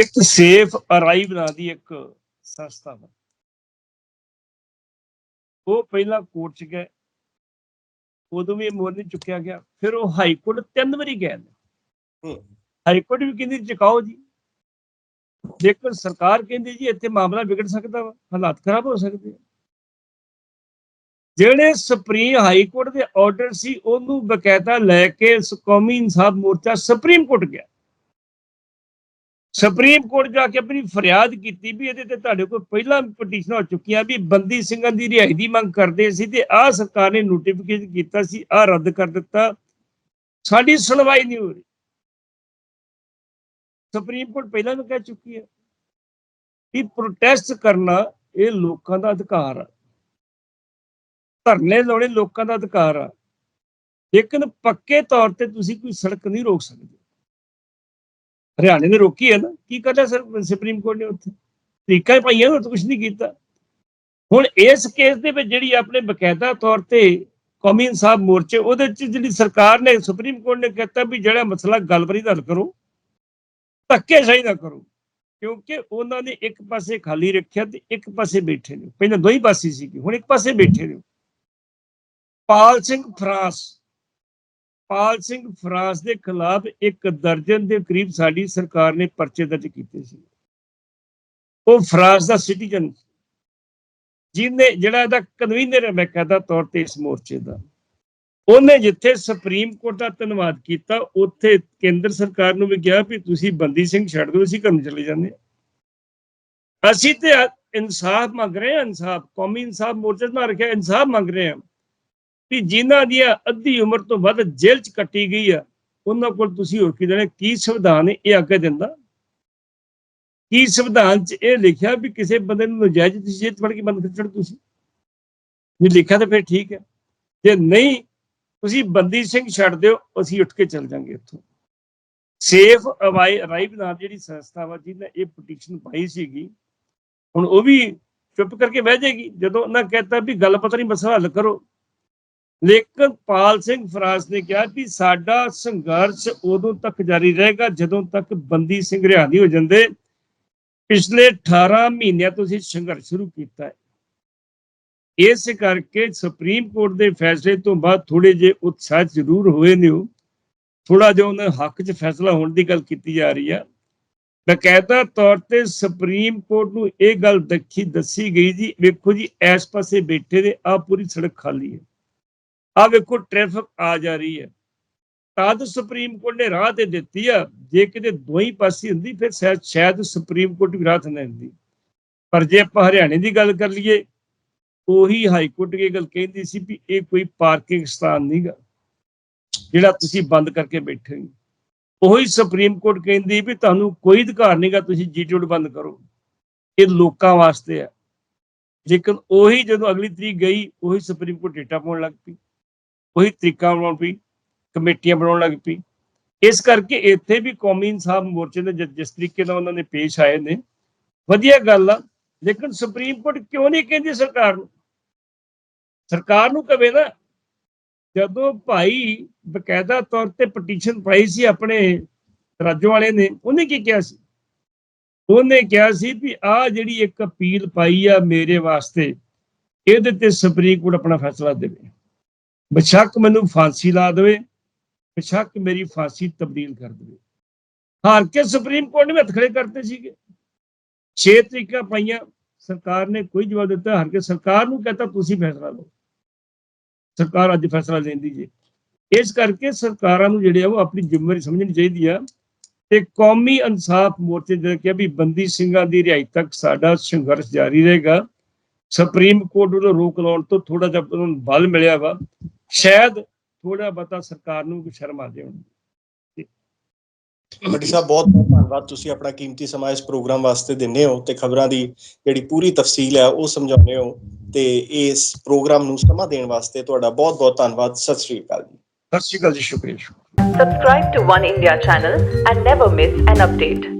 ਇੱਕ ਸੇਫ ਅਰਾਈਵ ਨਾਂ ਦੀ ਇੱਕ ਸੰਸਥਾ ਵਾ। ਉਹ ਪਹਿਲਾਂ ਕੋਰਟ ਚ ਗਏ। ਉਦੋਂ ਵੀ ਮੋਰ ਨਹੀਂ ਚੁੱਕਿਆ ਗਿਆ। ਫਿਰ ਉਹ ਹਾਈ ਕੋਰਟ ਤਿੰਨ ਵਾਰੀ ਗਏ ਨੇ। ਹਾਈ ਕੋਰਟ ਵੀ ਕਹਿੰਦੀ ਚੁਕਾਓ ਜੀ। ਲੇਕਿਨ ਸਰਕਾਰ ਕਹਿੰਦੀ ਜੀ ਇੱਥੇ ਮਾਮਲਾ ਵਿਗੜ ਸਕਦਾ ਵਾ। ਹਾਲਾਤ ਖਰਾਬ ਹੋ ਸਕਦੇ ਆ। ਜਿਹੜੇ ਸੁਪਰੀਮ ਹਾਈ ਕੋਰਟ ਦੇ ਆਰਡਰ ਸੀ ਉਹਨੂੰ ਬਕਾਇਦਾ ਲੈ ਕੇ ਕੌਮੀ ਇਨਸਾਫ ਮੋਰਚਾ ਸੁਪਰੀਮ ਕੋਰਟ ਗਿਆ। ਸੁਪਰੀਮ ਕੋਰਟ ਜਾ ਕੇ ਆਪਣੀ ਫਰਿਆਦ ਕੀਤੀ ਵੀ ਇਹਦੇ ਤੇ ਤੁਹਾਡੇ ਕੋਲ ਪਹਿਲਾਂ ਪਟੀਸ਼ਨਾਂ ਹੋ ਚੁੱਕੀਆਂ ਵੀ ਬੰਦੀ ਸਿੰਘਾਂ ਦੀ ਰਿਹਾਈ ਦੀ ਮੰਗ ਕਰਦੇ ਸੀ ਤੇ ਆਹ ਸਰਕਾਰ ਨੇ ਨੋਟੀਫਿਕੇਸ਼ਨ ਕੀਤਾ ਸੀ, ਆਹ ਰੱਦ ਕਰ ਦਿੱਤਾ। ਸਾਡੀ ਸੁਣਵਾਈ ਨਹੀਂ ਹੋ ਰਹੀ। ਸੁਪਰੀਮ ਕੋਰਟ ਪਹਿਲਾਂ ਵੀ ਕਹਿ ਚੁੱਕੀ ਹੈ ਕਿ ਪ੍ਰੋਟੈਸਟ ਕਰਨਾ ਇਹ ਲੋਕਾਂ ਦਾ ਅਧਿਕਾਰ ਆ। ਧਰਨੇ ਲਾਉਣੇ ਲੋਕਾਂ ਦਾ ਅਧਿਕਾਰ ਆ। ਲੇਕਿਨ ਪੱਕੇ ਤੌਰ ਤੇ ਤੁਸੀਂ ਕੋਈ ਸੜਕ ਨਹੀਂ ਰੋਕ ਸਕਦੇ। ਹਰਿਆਣੇ ਨੇ ਰੋਕੀ ਹੈ ਨਾ, ਕੀ ਕਰਦਾ ਸਰ ਸੁਪਰੀਮ ਕੋਰਟ ਨੇ ਉੱਥੇ? ਤਰੀਕਾ ਹੀ ਪਾਈਆਂ ਉਹ ਕੁਝ ਨਹੀਂ ਕੀਤਾ। ਹੁਣ ਇਸ ਕੇਸ ਦੇ ਵਿੱਚ ਜਿਹੜੀ ਆਪਣੇ ਬਕਾਇਦਾ ਤੌਰ ਤੇ ਕੌਮੀ ਇਨਸਾਫ ਮੋਰਚੇ, ਉਹਦੇ ਚ ਜਿਹੜੀ ਸਰਕਾਰ ਨੇ ਸੁਪਰੀਮ ਕੋਰਟ ਨੇ ਕਹਿਤਾ ਵੀ ਜਿਹੜਾ ਮਸਲਾ ਗੱਲਬਾਤ ਹੱਲ ਕਰੋ, ਧੱਕੇ ਸਹੀ ਨਾ ਕਰੋ, ਕਿਉਂਕਿ ਉਹਨਾਂ ਨੇ ਇੱਕ ਪਾਸੇ ਖਾਲੀ ਰੱਖਿਆ ਤੇ ਇੱਕ ਪਾਸੇ ਬੈਠੇ ਨੇ। ਪਹਿਲਾਂ ਦੋ ਹੀ ਪਾਸੇ ਸੀ ਹੁਣ ਇੱਕ ਪਾਸੇ ਬੈਠੇ ਨੇ। ਪਾਲ ਸਿੰਘ ਫਰਾਂਸ ਪਾਲ ਸਿੰਘ ਫਰਾਂਸ ਦੇ ਖਿਲਾਫ ਇੱਕ ਦਰਜਨ ਦੇ ਕਰੀਬ ਸਾਡੀ ਸਰਕਾਰ ਨੇ ਪਰਚੇ ਦਰਜ ਕੀਤੇ ਸੀ। ਉਹ ਫਰਾਂਸ ਦਾ ਸਿਟੀਜ਼ਨ ਜਿਹਨੇ, ਜਿਹੜਾ ਇਹਦਾ ਕਨਵੀਨਰ ਹੈ ਮੈਂ ਕਹਦਾ ਤੌਰ ਤੇ ਇਸ ਮੋਰਚੇ ਦਾ। ਉਹਨੇ ਜਿੱਥੇ ਸੁਪਰੀਮ ਕੋਰਟ ਦਾ ਧੰਨਵਾਦ ਕੀਤਾ, ਉੱਥੇ ਕੇਂਦਰ ਸਰਕਾਰ ਨੂੰ ਵੀ ਕਿਹਾ ਵੀ ਤੁਸੀਂ ਬੰਦੀ ਸਿੰਘ ਛੱਡ ਦਿਓ, ਅਸੀਂ ਘਰ ਚਲੇ ਜਾਂਦੇ ਹਾਂ। ਅਸੀਂ ਤੇ ਇਨਸਾਫ ਮੰਗ ਰਹੇ ਹਾਂ, ਇਨਸਾਫ, ਕੌਮੀ ਇਨਸਾਫ ਮੋਰਚਾ ਨਾਲ ਰੱਖਿਆ, ਇਨਸਾਫ ਮੰਗ ਰਹੇ ਹਾਂ। ਵੀ ਜਿਨ੍ਹਾਂ ਦੀਆਂ ਅੱਧੀ ਉਮਰ ਤੋਂ ਵੱਧ ਜੇਲ੍ਹ 'ਚ ਕੱਟੀ ਗਈ ਆ, ਉਹਨਾਂ ਕੋਲ ਤੁਸੀਂ ਹੋਰ ਕੀ ਦੇਣਾ? ਕੀ ਸੰਵਿਧਾਨ ਇਹ ਅੱਗੇ ਦਿੰਦਾ? ਕੀ ਸੰਵਿਧਾਨ 'ਚ ਇਹ ਲਿਖਿਆ ਵੀ ਕਿਸੇ ਬੰਦੇ ਨੂੰ ਨਜਾਇਜ਼ ਤੁਸੀਂ ਜੇਲ੍ਹ ਫੜ ਕੇ ਬੰਦ ਕਰ ਛੱਡ ਤੁਸੀਂ? ਜੇ ਲਿਖਿਆ ਤਾਂ ਫਿਰ ਠੀਕ ਹੈ। ਜੇ ਨਹੀਂ, ਤੁਸੀਂ ਬੰਦੀ ਸਿੰਘ ਛੱਡ ਦਿਓ, ਅਸੀਂ ਉੱਠ ਕੇ ਚੱਲ ਜਾਾਂਗੇ ਇੱਥੋਂ। ਸੇਫ ਅਵਾਈ ਅਰਾਈਵ ਨਾਲ ਜਿਹੜੀ ਸੰਸਥਾ ਵਾ, ਜਿਹਨੇ ਇਹ ਪਟੀਸ਼ਨ ਪਾਈ ਸੀਗੀ, ਹੁਣ ਉਹ ਵੀ ਚੁੱਪ ਕਰਕੇ ਬਹਿ ਜਾਏਗੀ। ਜਦੋਂ ਉਹਨਾਂ ਕਹਿਤਾ ਵੀ ਗੱਲ ਪਤਾ ਨਹੀਂ ਮਸਲਾ ਹੱਲ ਕਰੋ। ਲੇਕਿਨ ਪਾਲ ਸਿੰਘ ਫਰਾਸ ਨੇ ਕਿਹਾ ਕਿ ਸਾਡਾ ਸੰਘਰਸ਼ ਉਦੋਂ ਤੱਕ ਜਾਰੀ ਰਹੇਗਾ ਜਦੋਂ ਤੱਕ ਬੰਦੀ ਸਿੰਘ ਰਿਹਾ ਹੋ ਜਾਂਦੇ। ਪਿਛਲੇ 18 ਮਹੀਨਿਆਂ ਤੋਂ ਅਸੀਂ ਸੰਘਰਸ਼ ਸ਼ੁਰੂ ਕੀਤਾ ਹੈ। ਇਸ ਕਰਕੇ ਸੁਪਰੀਮ ਕੋਰਟ ਦੇ ਫੈਸਲੇ ਤੋਂ ਬਾਅਦ ਥੋੜੇ ਜੇ ਉਤਸ਼ਾਹ ਜ਼ਰੂਰ ਹੋਏ ਨੇ ਉਹ। ਥੋੜਾ ਜਿਹਾ ਉਹਨਾਂ ਹੱਕ 'ਚ ਫੈਸਲਾ ਹੋਣ ਦੀ ਗੱਲ ਕੀਤੀ ਜਾ ਰਹੀ ਆ। ਬਕਾਇਦਾ ਤੌਰ ਤੇ ਸੁਪਰੀਮ ਕੋਰਟ ਨੂੰ ਇਹ ਗੱਲ ਦੱਖੀ ਦੱਸੀ ਗਈ ਜੀ, ਵੇਖੋ ਜੀ, ਇਸ ਪਾਸੇ ਬੈਠੇ ਨੇ ਆ ਪੂਰੀ ਸੜਕ ਖਾਲੀ ਹੈ। ਆ ਵੇਖੋ ਟ੍ਰੈਫਿਕ ਆ ਜਾ ਰਹੀ ਹੈ। ਤਦ ਸੁਪਰੀਮ ਕੋਰਟ ਨੇ ਰਾਹ ਤੇ ਦਿੱਤੀ ਆ। ਜੇ ਕਿਤੇ ਦੋਈ ਪਾਸੇ ਹੁੰਦੀ, ਫਿਰ ਸ਼ਾਇਦ ਸ਼ਾਇਦ ਸੁਪਰੀਮ ਕੋਰਟ ਵੀ ਰਾਹ ਤੇ ਨਾ ਦਿੰਦੀ ਪਰ ਜੇ ਆਪਾਂ ਹਰਿਆਣੇ ਦੀ ਗੱਲ ਕਰ ਲਈਏ, ਉਹੀ ਹਾਈ ਕੋਰਟ ਇਹ ਗੱਲ ਕਹਿੰਦੀ ਸੀ ਵੀ ਇਹ ਕੋਈ ਪਾਰਕਿੰਗ ਸਥਾਨ ਨਹੀਂਗਾ ਜਿਹੜਾ ਤੁਸੀਂ ਬੰਦ ਕਰਕੇ ਬੈਠੇ ਹੋ। ਉਹੀ ਸੁਪਰੀਮ ਕੋਰਟ ਕਹਿੰਦੀ ਵੀ ਤੁਹਾਨੂੰ ਕੋਈ ਅਧਿਕਾਰ ਨਹੀਂਗਾ ਤੁਸੀਂ ਜੀਟੀ ਰੋਡ ਬੰਦ ਕਰੋ। ਇਹ ਲੋਕਾਂ ਵਾਸਤੇ ਆ। ਲੇਕਿਨ ਉਹੀ ਜਦੋਂ ਅਗਲੀ ਤਰੀਕ ਗਈ, ਉਹੀ ਸੁਪਰੀਮ ਕੋਰਟ ਡੇਟਾ ਪਾਉਣ ਲੱਗ ਪਈ। ਉਹੀ ਤਰੀਕਾ ਬਣਾਉਣ ਪਈ, ਕਮੇਟੀਆਂ ਬਣਾਉਣ ਲੱਗ ਪਈ। ਇਸ ਕਰਕੇ ਇੱਥੇ ਵੀ ਕੌਮੀ ਇਨਸਾਫ ਮੋਰਚੇ ਦੇ ਜਿਸ ਤਰੀਕੇ ਨਾਲ ਉਹਨਾਂ ਨੇ ਪੇਸ਼ ਆਏ ਨੇ, ਵਧੀਆ ਗੱਲ ਆ, ਲੇਕਿਨ ਸੁਪਰੀਮ ਕੋਰਟ ਕਿਉਂ ਨਹੀਂ ਕਹਿੰਦੀ ਸਰਕਾਰ ਨੂੰ? ਸਰਕਾਰ ਨੂੰ ਕਵੇ ਨਾ, ਜਦੋਂ ਭਾਈ ਬਕਾਇਦਾ ਤੌਰ ਤੇ ਪਟੀਸ਼ਨ ਪਾਈ ਸੀ ਆਪਣੇ ਰਾਜੋ ਵਾਲੇ ਨੇ, ਉਹਨੇ ਕੀ ਕਿਹਾ ਸੀ? ਉਹਨੇ ਕਿਹਾ ਸੀ ਵੀ ਆ ਜਿਹੜੀ ਇੱਕ ਅਪੀਲ ਪਾਈ ਆ ਮੇਰੇ ਵਾਸਤੇ, ਇਹਦੇ ਤੇ ਸੁਪਰੀਮ ਕੋਰਟ ਆਪਣਾ ਫੈਸਲਾ ਦੇਵੇ। ਬੇਸ਼ੱਕ ਮੈਨੂੰ ਫਾਂਸੀ ਲਾ ਦੇਵੇ, ਬੇਸ਼ੱਕ ਮੇਰੀ ਫਾਂਸੀ ਤਬਦੀਲ ਕਰ ਦੇਵੇ। ਹਾਰ ਕੇ ਸੁਪਰੀਮ ਕੋਰਟ ਨੇ ਹੱਥ ਖੜੇ ਕਰਤੇ ਸੀਗੇ। ਛੇ ਤਰੀਕਾਂ ਪਾਈਆਂ, ਸਰਕਾਰ ਨੇ ਕੋਈ ਜਵਾਬ ਦਿੱਤਾ, ਹਾਰ ਕੇ ਸਰਕਾਰ ਨੂੰ ਕਹਤਾ, ਤੁਸੀਂ ਫੈਸਲਾ ਲਓ। ਸਰਕਾਰ ਅੱਜ ਫੈਸਲਾ ਲੈਂਦੀ ਜੇ। ਇਸ ਕਰਕੇ ਸਰਕਾਰਾਂ ਨੂੰ ਜਿਹੜੇ ਆ, ਉਹ ਆਪਣੀ ਜ਼ਿੰਮੇਵਾਰੀ ਸਮਝਣੀ ਚਾਹੀਦੀ ਆ ਤੇ ਕੌਮੀ ਇਨਸਾਫ ਮੋਰਚੇ ਦੇ ਕਿਹਾ ਵੀ ਬੰਦੀ ਸਿੰਘਾਂ ਦੀ ਰਿਹਾਈ ਤੱਕ ਸਾਡਾ ਸੰਘਰਸ਼ ਜਾਰੀ ਰਹੇਗਾ। ਸੁਪਰੀਮ ਕੋਰਟ ਵੱਲੋਂ ਰੋਕ ਲਾਉਣ ਤੋਂ ਥੋੜਾ ਜਿਹਾ ਉਹਨਾਂ ਨੂੰ ਬਲ ਮਿਲਿਆ ਵਾ। ਸ਼ਾਇਦ ਥੋੜਾ ਬਤਾ ਸਰਕਾਰ ਨੂੰ ਕੋਈ ਸ਼ਰਮ ਆ ਜਾਵੇ ਭੱਟੀ ਸਾਹਿਬ ਬਹੁਤ ਬਹੁਤ ਧੰਨਵਾਦ। ਤੁਸੀਂ ਆਪਣਾ ਕੀਮਤੀ ਸਮਾਂ ਇਸ ਪ੍ਰੋਗਰਾਮ ਵਾਸਤੇ ਦਿੰਦੇ ਹੋ ਤੇ ਖਬਰਾਂ ਦੀ ਜਿਹੜੀ ਪੂਰੀ ਤਫਸੀਲ ਹੈ ਉਹ ਸਮਝਾਉਂਦੇ ਹੋ ਤੇ ਇਸ ਪ੍ਰੋਗਰਾਮ ਨੂੰ ਸਮਾਂ ਦੇਣ ਵਾਸਤੇ ਤੁਹਾਡਾ ਬਹੁਤ ਬਹੁਤ ਧੰਨਵਾਦ। ਸਤਿ ਸ਼੍ਰੀ ਅਕਾਲ ਜੀ। ਸਤਿ ਸ਼੍ਰੀ ਅਕਾਲ ਜੀ ਸ਼ੁਕਰੀਆ। Subscribe to One India channel and never miss an update.